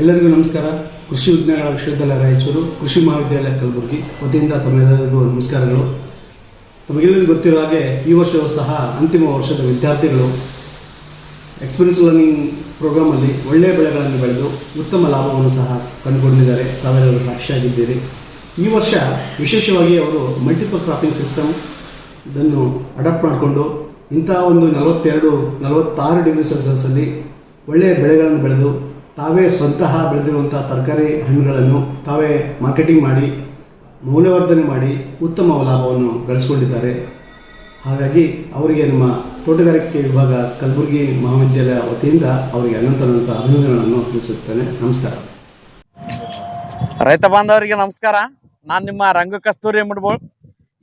ಎಲ್ಲರಿಗೂ ನಮಸ್ಕಾರ. ಕೃಷಿ ವಿಜ್ಞಾನಗಳ ವಿಶ್ವವಿದ್ಯಾಲಯ ರಾಯಚೂರು, ಕೃಷಿ ಮಹಾವಿದ್ಯಾಲಯ ಕಲಬುರಗಿ ವತಿಯಿಂದ ತಮ್ಮೆಲ್ಲರಿಗೂ ನಮಸ್ಕಾರಗಳು. ತಮಗೆಲ್ಲರಿಗೂ ಗೊತ್ತಿರೋ ಹಾಗೆ ಈ ವರ್ಷವೂ ಸಹ ಅಂತಿಮ ವರ್ಷದ ವಿದ್ಯಾರ್ಥಿಗಳು ಎಕ್ಸ್ಪೀರಿಯನ್ಸ್ ಲರ್ನಿಂಗ್ ಪ್ರೋಗ್ರಾಮಲ್ಲಿ ಒಳ್ಳೆಯ ಬೆಳೆಗಳನ್ನು ಬೆಳೆದು ಉತ್ತಮ ಲಾಭವನ್ನು ಸಹ ಕಂಡುಕೊಂಡಿದ್ದಾರೆ. ತಾವೆಲ್ಲರೂ ಸಾಕ್ಷಿಯಾಗಿದ್ದೀರಿ. ಈ ವರ್ಷ ವಿಶೇಷವಾಗಿ ಅವರು ಮಲ್ಟಿಪಲ್ ಕ್ರಾಪಿಂಗ್ ಸಿಸ್ಟಮ್ ಇದನ್ನು ಅಡಾಪ್ಟ್ ಮಾಡಿಕೊಂಡು ಇಂಥ ಒಂದು ನಲವತ್ತೆರಡು, ನಲವತ್ತಾರು ಡಿಗ್ರಿ ಸೆಲ್ಸಿಯಸ್ಸಲ್ಲಿ ಒಳ್ಳೆಯ ಬೆಳೆಗಳನ್ನು ಬೆಳೆದು ತಾವೇ ಸ್ವತಃ ಬೆಳೆದಿರುವಂಥ ತರಕಾರಿ ಹಣ್ಣುಗಳನ್ನು ತಾವೇ ಮಾರ್ಕೆಟಿಂಗ್ ಮಾಡಿ, ಮೌಲ್ಯವರ್ಧನೆ ಮಾಡಿ ಉತ್ತಮ ಲಾಭವನ್ನು ಗಳಿಸಿಕೊಂಡಿದ್ದಾರೆ. ಹಾಗಾಗಿ ಅವರಿಗೆ ನಮ್ಮ ತೋಟಗಾರಿಕೆ ವಿಭಾಗ ಕಲಬುರಗಿ ಮಹಾವಿದ್ಯಾಲಯ ವತಿಯಿಂದ ಅವರಿಗೆ ಅನಂತನಂತ ಅಭಿನಂದನೆಗಳನ್ನು ತಿಳಿಸುತ್ತೇನೆ. ನಮಸ್ಕಾರ. ರೈತ ಬಾಂಧವರಿಗೆ ನಮಸ್ಕಾರ. ನಾನು ನಿಮ್ಮ ರಂಗ ಕಸ್ತೂರಿ ಮುಡ್ಬೋಳ್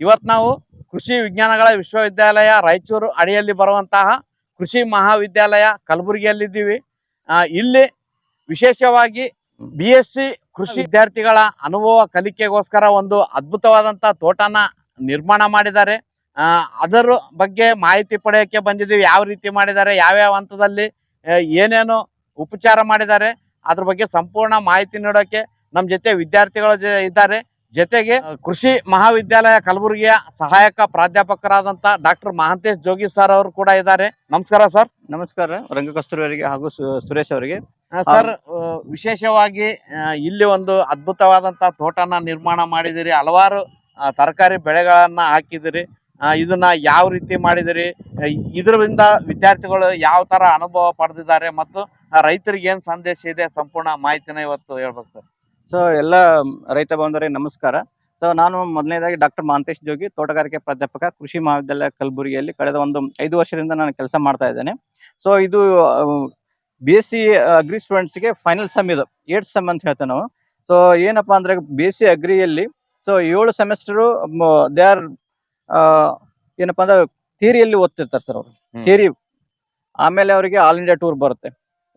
ಇವತ್ತು ನಾವು ಕೃಷಿ ವಿಜ್ಞಾನಗಳ ವಿಶ್ವವಿದ್ಯಾಲಯ ರಾಯಚೂರು ಅಡಿಯಲ್ಲಿ ಬರುವಂತಹ ಕೃಷಿ ಮಹಾವಿದ್ಯಾಲಯ ಕಲಬುರಗಿಯಲ್ಲಿದ್ದೀವಿ. ಇಲ್ಲಿ ವಿಶೇಷವಾಗಿ ಬಿ ಎಸ್ ಸಿ ಕೃಷಿ ವಿದ್ಯಾರ್ಥಿಗಳ ಅನುಭವ ಕಲಿಕೆಗೋಸ್ಕರ ಒಂದು ಅದ್ಭುತವಾದಂತ ತೋಟನ ನಿರ್ಮಾಣ ಮಾಡಿದ್ದಾರೆ. ಅದರ ಬಗ್ಗೆ ಮಾಹಿತಿ ಪಡೆಯೋಕ್ಕೆ ಬಂದಿದ್ದೀವಿ. ಯಾವ ರೀತಿ ಮಾಡಿದ್ದಾರೆ, ಯಾವ್ಯಾವ ಹಂತದಲ್ಲಿ ಏನೇನು ಉಪಚಾರ ಮಾಡಿದ್ದಾರೆ, ಅದ್ರ ಬಗ್ಗೆ ಸಂಪೂರ್ಣ ಮಾಹಿತಿ ನೀಡೋಕೆ ನಮ್ಮ ಜೊತೆ ವಿದ್ಯಾರ್ಥಿಗಳು ಇದ್ದಾರೆ. ಜೊತೆಗೆ ಕೃಷಿ ಮಹಾವಿದ್ಯಾಲಯ ಕಲಬುರಗಿಯ ಸಹಾಯಕ ಪ್ರಾಧ್ಯಾಪಕರಾದಂತ ಡಾಕ್ಟರ್ ಮಹಾಂತೇಶ್ ಜೋಗಿ ಸರ್ ಅವರು ಕೂಡ ಇದ್ದಾರೆ. ನಮಸ್ಕಾರ ಸರ್. ನಮಸ್ಕಾರ. ರಂಗಕಸ್ತೂರಿ ಅವರಿಗೆ ಹಾಗೂ ಸುರೇಶ್ ಅವರಿಗೆ. ಸರ್ ವಿಶೇಷವಾಗಿ ಇಲ್ಲಿ ಒಂದು ಅದ್ಭುತವಾದಂತ ತೋಟನ ನಿರ್ಮಾಣ ಮಾಡಿದಿರಿ. ಹಲವಾರು ತರಕಾರಿ ಬೆಳೆಗಳನ್ನ ಹಾಕಿದಿರಿ. ಇದನ್ನ ಯಾವ ರೀತಿ ಮಾಡಿದಿರಿ? ಇದರಿಂದ ವಿದ್ಯಾರ್ಥಿಗಳು ಯಾವ ತರ ಅನುಭವ ಪಡೆದಿದ್ದಾರೆ ಮತ್ತು ರೈತರಿಗೆ ಏನ್ ಸಂದೇಶ ಇದೆ? ಸಂಪೂರ್ಣ ಮಾಹಿತಿನ ಇವತ್ತು ಹೇಳ್ಬೇಕು ಸರ್. ಸೊ ಎಲ್ಲ ರೈತ ಬಾಂಧವರಿಗೆ ನಮಸ್ಕಾರ. ಸೊ ನಾನು ಮೊದಲನೇದಾಗಿ ಡಾಕ್ಟರ್ ಮಾಂತೇಶ್ ಜೋಗಿ ತೋಟಗಾರಿಕೆ ಪ್ರಾಧ್ಯಾಪಕ ಕೃಷಿ ಮಹಾವಿದ್ಯಾಲಯ ಕಲಬುರಗಿಯಲ್ಲಿ ಕಳೆದ ಒಂದು ಐದು ವರ್ಷದಿಂದ ನಾನು ಕೆಲಸ ಮಾಡ್ತಾ ಇದ್ದೇನೆ. ಸೊ ಇದು ಬಿ ಎಸ್ ಸಿ ಅಗ್ರಿ ಸ್ಟೂಡೆಂಟ್ಸ್ಗೆ ಫೈನಲ್ ಸೆಮ್ ಇದು ಏಟ್ ಸೆಮ್ ಅಂತ ಹೇಳ್ತೇವೆ ನಾವು. ಸೊ ಏನಪ್ಪಾ ಅಂದ್ರೆ ಬಿ ಎಸ್ ಸಿ ಅಗ್ರಿಯಲ್ಲಿ ಸೊ ಏಳು ಸೆಮೆಸ್ಟರು ದೇ ಆರ್ ಏನಪ್ಪಾ ಅಂದ್ರೆ ಥಿಯರಿಯಲ್ಲಿ ಓದ್ತಿರ್ತಾರೆ ಸರ್ ಅವರು. ಥಿಯರಿ ಆಮೇಲೆ ಅವರಿಗೆ ಆಲ್ ಇಂಡಿಯಾ ಟೂರ್ ಬರುತ್ತೆ.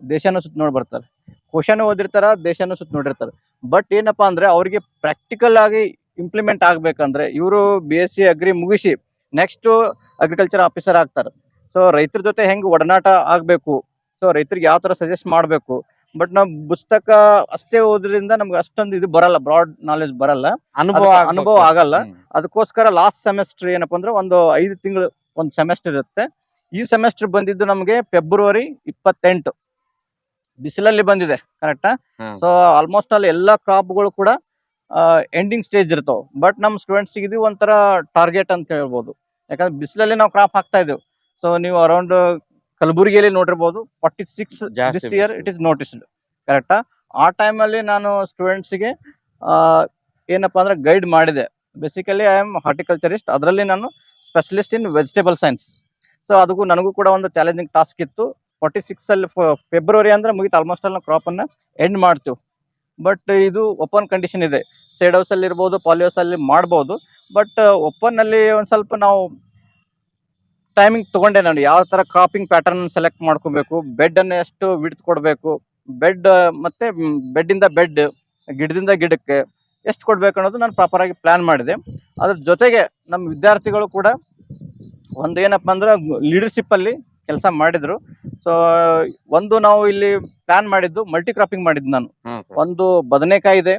ದೇಶನೂ ಸುತ್ತ ನೋಡಿ ಬರ್ತಾರೆ. ಕ್ವಶನ್ ಓದಿರ್ತಾರ ದೇಶನೂ ಸುತ್ತ ನೋಡಿರ್ತಾರೆ. ಬಟ್ ಏನಪ್ಪಾ ಅಂದ್ರೆ ಅವ್ರಿಗೆ ಪ್ರಾಕ್ಟಿಕಲ್ ಆಗಿ ಇಂಪ್ಲಿಮೆಂಟ್ ಆಗ್ಬೇಕಂದ್ರೆ ಇವರು ಬಿ ಎಸ್ ಸಿ ಅಗ್ರಿ ಮುಗಿಸಿ ನೆಕ್ಸ್ಟ್ ಅಗ್ರಿಕಲ್ಚರ್ ಆಫೀಸರ್ ಆಗ್ತಾರೆ. ಸೊ ರೈತರ ಜೊತೆ ಹೆಂಗ್ ಒಡನಾಟ ಆಗ್ಬೇಕು? ಸೊ ರೈತರಿಗೆ ಯಾವ ತರ ಸಜೆಸ್ಟ್ ಮಾಡಬೇಕು? ಬಟ್ ನಾವು ಪುಸ್ತಕ ಅಷ್ಟೇ ಓದ್ರಿಂದ ನಮ್ಗೆ ಅಷ್ಟೊಂದು ಇದು ಬರಲ್ಲ ಬ್ರಾಡ್ ನಾಲೆಜ್ ಬರಲ್ಲ. ಅನುಭವ ಅನುಭವ ಆಗಲ್ಲ. ಅದಕ್ಕೋಸ್ಕರ ಲಾಸ್ಟ್ ಸೆಮೆಸ್ಟರ್ ಏನಪ್ಪಾ ಅಂದ್ರೆ ಒಂದು ಐದು ತಿಂಗಳು ಒಂದು ಸೆಮೆಸ್ಟರ್ ಇರುತ್ತೆ. ಈ ಸೆಮೆಸ್ಟರ್ ಬಂದಿದ್ದು ನಮಗೆ ಫೆಬ್ರವರಿ ಇಪ್ಪತ್ತೆಂಟು. ಬಿಸಿಲಲ್ಲಿ ಬಂದಿದೆ ಕರೆಕ್ಟಾ. ಸೊ ಆಲ್ಮೋಸ್ಟ್ ಅಲ್ಲಿ ಎಲ್ಲಾ ಕ್ರಾಪ್ಗಳು ಕೂಡ ಎಂಡಿಂಗ್ ಸ್ಟೇಜ್ ಇರ್ತಾವ. ಬಟ್ ನಮ್ಮ ಸ್ಟೂಡೆಂಟ್ಸ್ ಇದು ಒಂಥರ ಟಾರ್ಗೆಟ್ ಅಂತ ಹೇಳ್ಬೋದು. ಯಾಕಂದ್ರೆ ಬಿಸಿಲಲ್ಲಿ ನಾವು ಕ್ರಾಪ್ ಹಾಕ್ತಾ ಇದ್ದೇವೆ. ಸೊ ನೀವು ಅರೌಂಡ್ ಕಲಬುರಗಿಯಲ್ಲಿ ನೋಡಿರ್ಬೋದು ಫಾರ್ಟಿ ಸಿಕ್ಸ್ ಜಾಸ್ತಿ this year it is noticed ಕರೆಕ್ಟಾ ಆ? ಟೈಮಲ್ಲಿ ನಾನು ಸ್ಟೂಡೆಂಟ್ಸ್ಗೆ ಏನಪ್ಪ ಅಂದ್ರೆ ಗೈಡ್ ಮಾಡಿದೆ. ಬೇಸಿಕಲಿ ಐ ಆಮ್ ಹಾರ್ಟಿಕಲ್ಚರಿಸ್ಟ್ ಅದರಲ್ಲಿ ನಾನು specialist in vegetable science so ಅದಕ್ಕೂ ನನಗೂ ಕೂಡ ಒಂದು ಚಾಲೆಂಜಿಂಗ್ ಟಾಸ್ಕ್ ಇತ್ತು. ಫಾರ್ಟಿ ಸಿಕ್ಸ್ ಅಲ್ಲಿ ಫೆಬ್ರವರಿ ಅಂದ್ರೆ ಮುಗಿತು. ಆಲ್ಮೋಸ್ಟ್ ಅಲ್ಲಿ ಕ್ರಾಪ್ ಕ್ರಾಪನ್ನು ಎಂಡ್ ಮಾಡ್ತೀವಿ. ಬಟ್ ಇದು ಓಪನ್ ಕಂಡೀಷನ್ ಇದೆ. ಸೈಡ್ ಹೌಸ್ ಅಲ್ಲಿ ಇರ್ಬೋದು ಪಾಲಿಹೌಸ್ ಅಲ್ಲಿ ಮಾಡ್ಬೋದು. ಬಟ್ ಓಪನ್ ಒಂದು ಒಂದ್ ಸ್ವಲ್ಪ ನಾವು ಟೈಮಿಂಗ್ ತಗೊಂಡೆ ನಾನು. ಯಾವ ತರ ಕ್ರಾಪಿಂಗ್ ಪ್ಯಾಟರ್ನ್ ಸೆಲೆಕ್ಟ್ ಮಾಡ್ಕೋಬೇಕು ಬೆಡ್ ಅನ್ನು ಎಷ್ಟು ವಿಡ್ತ್ ಕೊಡಬೇಕು ಬೆಡ್ ಮತ್ತೆ ಬೆಡ್ ಇಂದ ಬೆಡ್ ಗಿಡದಿಂದ ಗಿಡಕ್ಕೆ ಎಷ್ಟು ಕೊಡ್ಬೇಕು ಅನ್ನೋದು ನಾನು ಪ್ರಾಪರ್ ಆಗಿ ಪ್ಲಾನ್ ಮಾಡಿದೆ. ಅದ್ರ ಜೊತೆಗೆ ನಮ್ಮ ವಿದ್ಯಾರ್ಥಿಗಳು ಕೂಡ ಒಂದು ಏನಪ್ಪ ಅಂದ್ರೆ ಲೀಡರ್ಶಿಪ್ ಅಲ್ಲಿ ಕೆಲಸ ಮಾಡಿದ್ರು. ಸೊ ಒಂದು ನಾವು ಇಲ್ಲಿ ಪ್ಲಾನ್ ಮಾಡಿದ್ದು ಮಲ್ಟಿ ಕ್ರಾಪಿಂಗ್ ಮಾಡಿದ್ದು ನಾನು. ಒಂದು ಬದನೆಕಾಯಿ ಇದೆ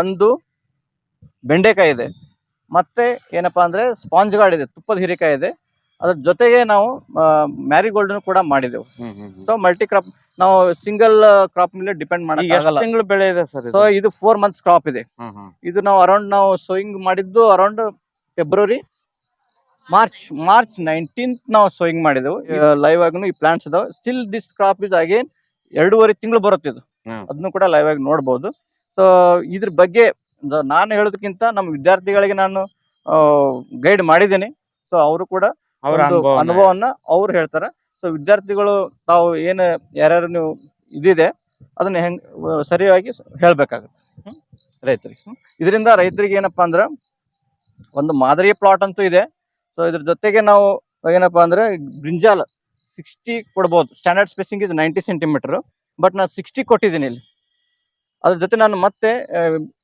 ಒಂದು ಬೆಂಡೆಕಾಯಿ ಇದೆ. ಮತ್ತೆ ಏನಪ್ಪಾ ಅಂದ್ರೆ ಸ್ಪಾಂಜ್ ಗಾರ್ಡ್ ಇದೆ ತುಪ್ಪದ ಹೀರೆಕಾಯಿ ಇದೆ. ಅದ್ರ ಜೊತೆಗೆ ನಾವು ಮ್ಯಾರಿಗೋಲ್ಡ್ ಕೂಡ ಮಾಡಿದೆವು. ಸೊ ಮಲ್ಟಿ ಕ್ರಾಪ್ ನಾವು ಸಿಂಗಲ್ ಕ್ರಾಪ್ ಮೇಲೆ ಡಿಪೆಂಡ್ ಎಷ್ಟು ತಿಂಗಳು ಬೆಳೆ ಇದೆ ಸರ್ ಸೊ ಇದು ಫೋರ್ ಮಂತ್ಸ್ ಕ್ರಾಪ್ ಇದೆ. ಇದು ನಾವು ಅರೌಂಡ್ ನಾವು ಸೋಯಿಂಗ್ ಮಾಡಿದ್ದು around February March March nineteenth ನಾವು ಸೋಯಿಂಗ್ ಮಾಡಿದೆವು. ಲೈವ್ ಆಗಿ ಈ ಪ್ಲಾಂಟ್ಸ್ ಇದಾವೆ still this crop is again ಎರಡೂವರೆ ತಿಂಗಳು ಬರುತ್ತೆ ಇದು. ಅದನ್ನು ಕೂಡ ಲೈವ್ ಆಗಿ ನೋಡ್ಬೋದು. ಸೊ ಇದ್ರ ಬಗ್ಗೆ ನಾನು ಹೇಳೋದಕ್ಕಿಂತ ನಮ್ಮ ವಿದ್ಯಾರ್ಥಿಗಳಿಗೆ ನಾನು ಗೈಡ್ ಮಾಡಿದ್ದೇನೆ. ಸೊ ಅವರು ಕೂಡ ಅವ್ರ ಅನುಭವವನ್ನ ಅವ್ರು ಹೇಳ್ತಾರೆ. ಸೊ ವಿದ್ಯಾರ್ಥಿಗಳು ತಾವು ಏನು ಯಾರ್ಯಾರು ನೀವು ಇದಿದೆ ಅದನ್ನ ಹೆಂಗ್ ಸರಿಯಾಗಿ ಹೇಳ್ಬೇಕಾಗುತ್ತೆ? ರೈತರಿಗೆ. ಇದರಿಂದ ರೈತರಿಗೆ ಏನಪ್ಪಾ ಅಂದ್ರ ಒಂದು ಮಾದರಿ ಪ್ಲಾಟ್ ಅಂತೂ ಇದೆ. ಸೊ ಇದ್ರ ಜೊತೆಗೆ ನಾವು ಏನಪ್ಪಾ ಅಂದ್ರೆ ಬ್ರಿಂಜಾಲ್ ಸಿಕ್ಸ್ಟಿ ಕೊಡ್ಬೋದು. Standard spacing is ninety centimetre but ನಾನು ಸಿಕ್ಸ್ಟಿ ಕೊಟ್ಟಿದ್ದೀನಿ ಇಲ್ಲಿ. ಅದ್ರ ಜೊತೆ ನಾನು ಮತ್ತೆ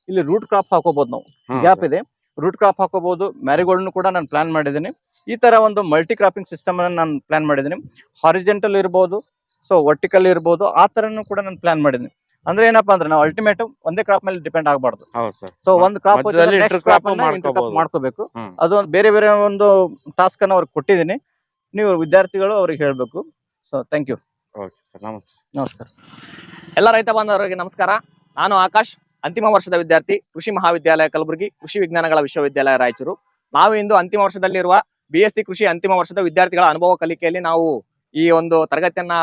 ಇಲ್ಲಿ ರೂಟ್ ಕ್ರಾಪ್ ಹಾಕೋಬಹುದು ನಾವು. ಗ್ಯಾಪ್ ಇದೆ. ರೂಟ್ ಕ್ರಾಪ್ ಹಾಕೋಬಹುದು ಮ್ಯಾರಿಗೋಲ್ಡ್ನು ಕೂಡ ನಾನು ಪ್ಲಾನ್ ಮಾಡಿದ್ದೀನಿ. ಈ ತರ ಒಂದು ಮಲ್ಟಿ ಕ್ರಾಪಿಂಗ್ ಸಿಸ್ಟಮ್ ಅನ್ನು ನಾನು ಪ್ಲಾನ್ ಮಾಡಿದ್ದೀನಿ. ಹಾರಿಜೆಂಟಲ್ ಇರ್ಬೋದು ಸೊ ವರ್ಟಿಕಲ್ ಇರ್ಬೋದು ಆ ತರನು ಕೂಡ ನಾನು ಪ್ಲಾನ್ ಮಾಡಿದ್ದೀನಿ. ಅಂದ್ರೆ ಏನಪ್ಪಾ ಅಂದ್ರೆ ನಾವು ಅಲ್ಟಿಮೇಟ್ ಒಂದೇ ಕ್ರಾಪ್ ಮೇಲೆ ಡಿಪೆಂಡ್ ಆಗಬಾರ್ದು. ಸೊ ಒಂದು ಕ್ರಾಪ್ ಕ್ರಾಪ್. ಮಾಡ್ಕೋಬೇಕು. ಅದು ಒಂದು ಬೇರೆ ಬೇರೆ ಒಂದು ಟಾಸ್ಕ್ ಅನ್ನ ಅವ್ರಿಗೆ ಕೊಟ್ಟಿದ್ದೀನಿ. ನೀವು ವಿದ್ಯಾರ್ಥಿಗಳು ಅವ್ರಿಗೆ ಹೇಳ್ಬೇಕು. ಸೊ ಥ್ಯಾಂಕ್ ಯು ನಮಸ್ಕಾರ. ಎಲ್ಲ ರೈತ ಬಾಂಧವರಿಗೆ ನಮಸ್ಕಾರ. ನಾನು ಆಕಾಶ್ ಅಂತಿಮ ವರ್ಷದ ವಿದ್ಯಾರ್ಥಿ ಕೃಷಿ ಮಹಾವಿದ್ಯಾಲಯ ಕಲಬುರಗಿ ಕೃಷಿ ವಿಜ್ಞಾನಗಳ ವಿಶ್ವವಿದ್ಯಾಲಯ ರಾಯಚೂರು. ನಾವು ಇಂದು ಅಂತಿಮ ವರ್ಷದಲ್ಲಿರುವ ಬಿ ಎಸ್ ಸಿ ಕೃಷಿ ಅಂತಿಮ ವರ್ಷದ ವಿದ್ಯಾರ್ಥಿಗಳ ಅನುಭವ ಕಲಿಕೆಯಲ್ಲಿ ನಾವು ಈ ಒಂದು ತರಗತಿಯನ್ನ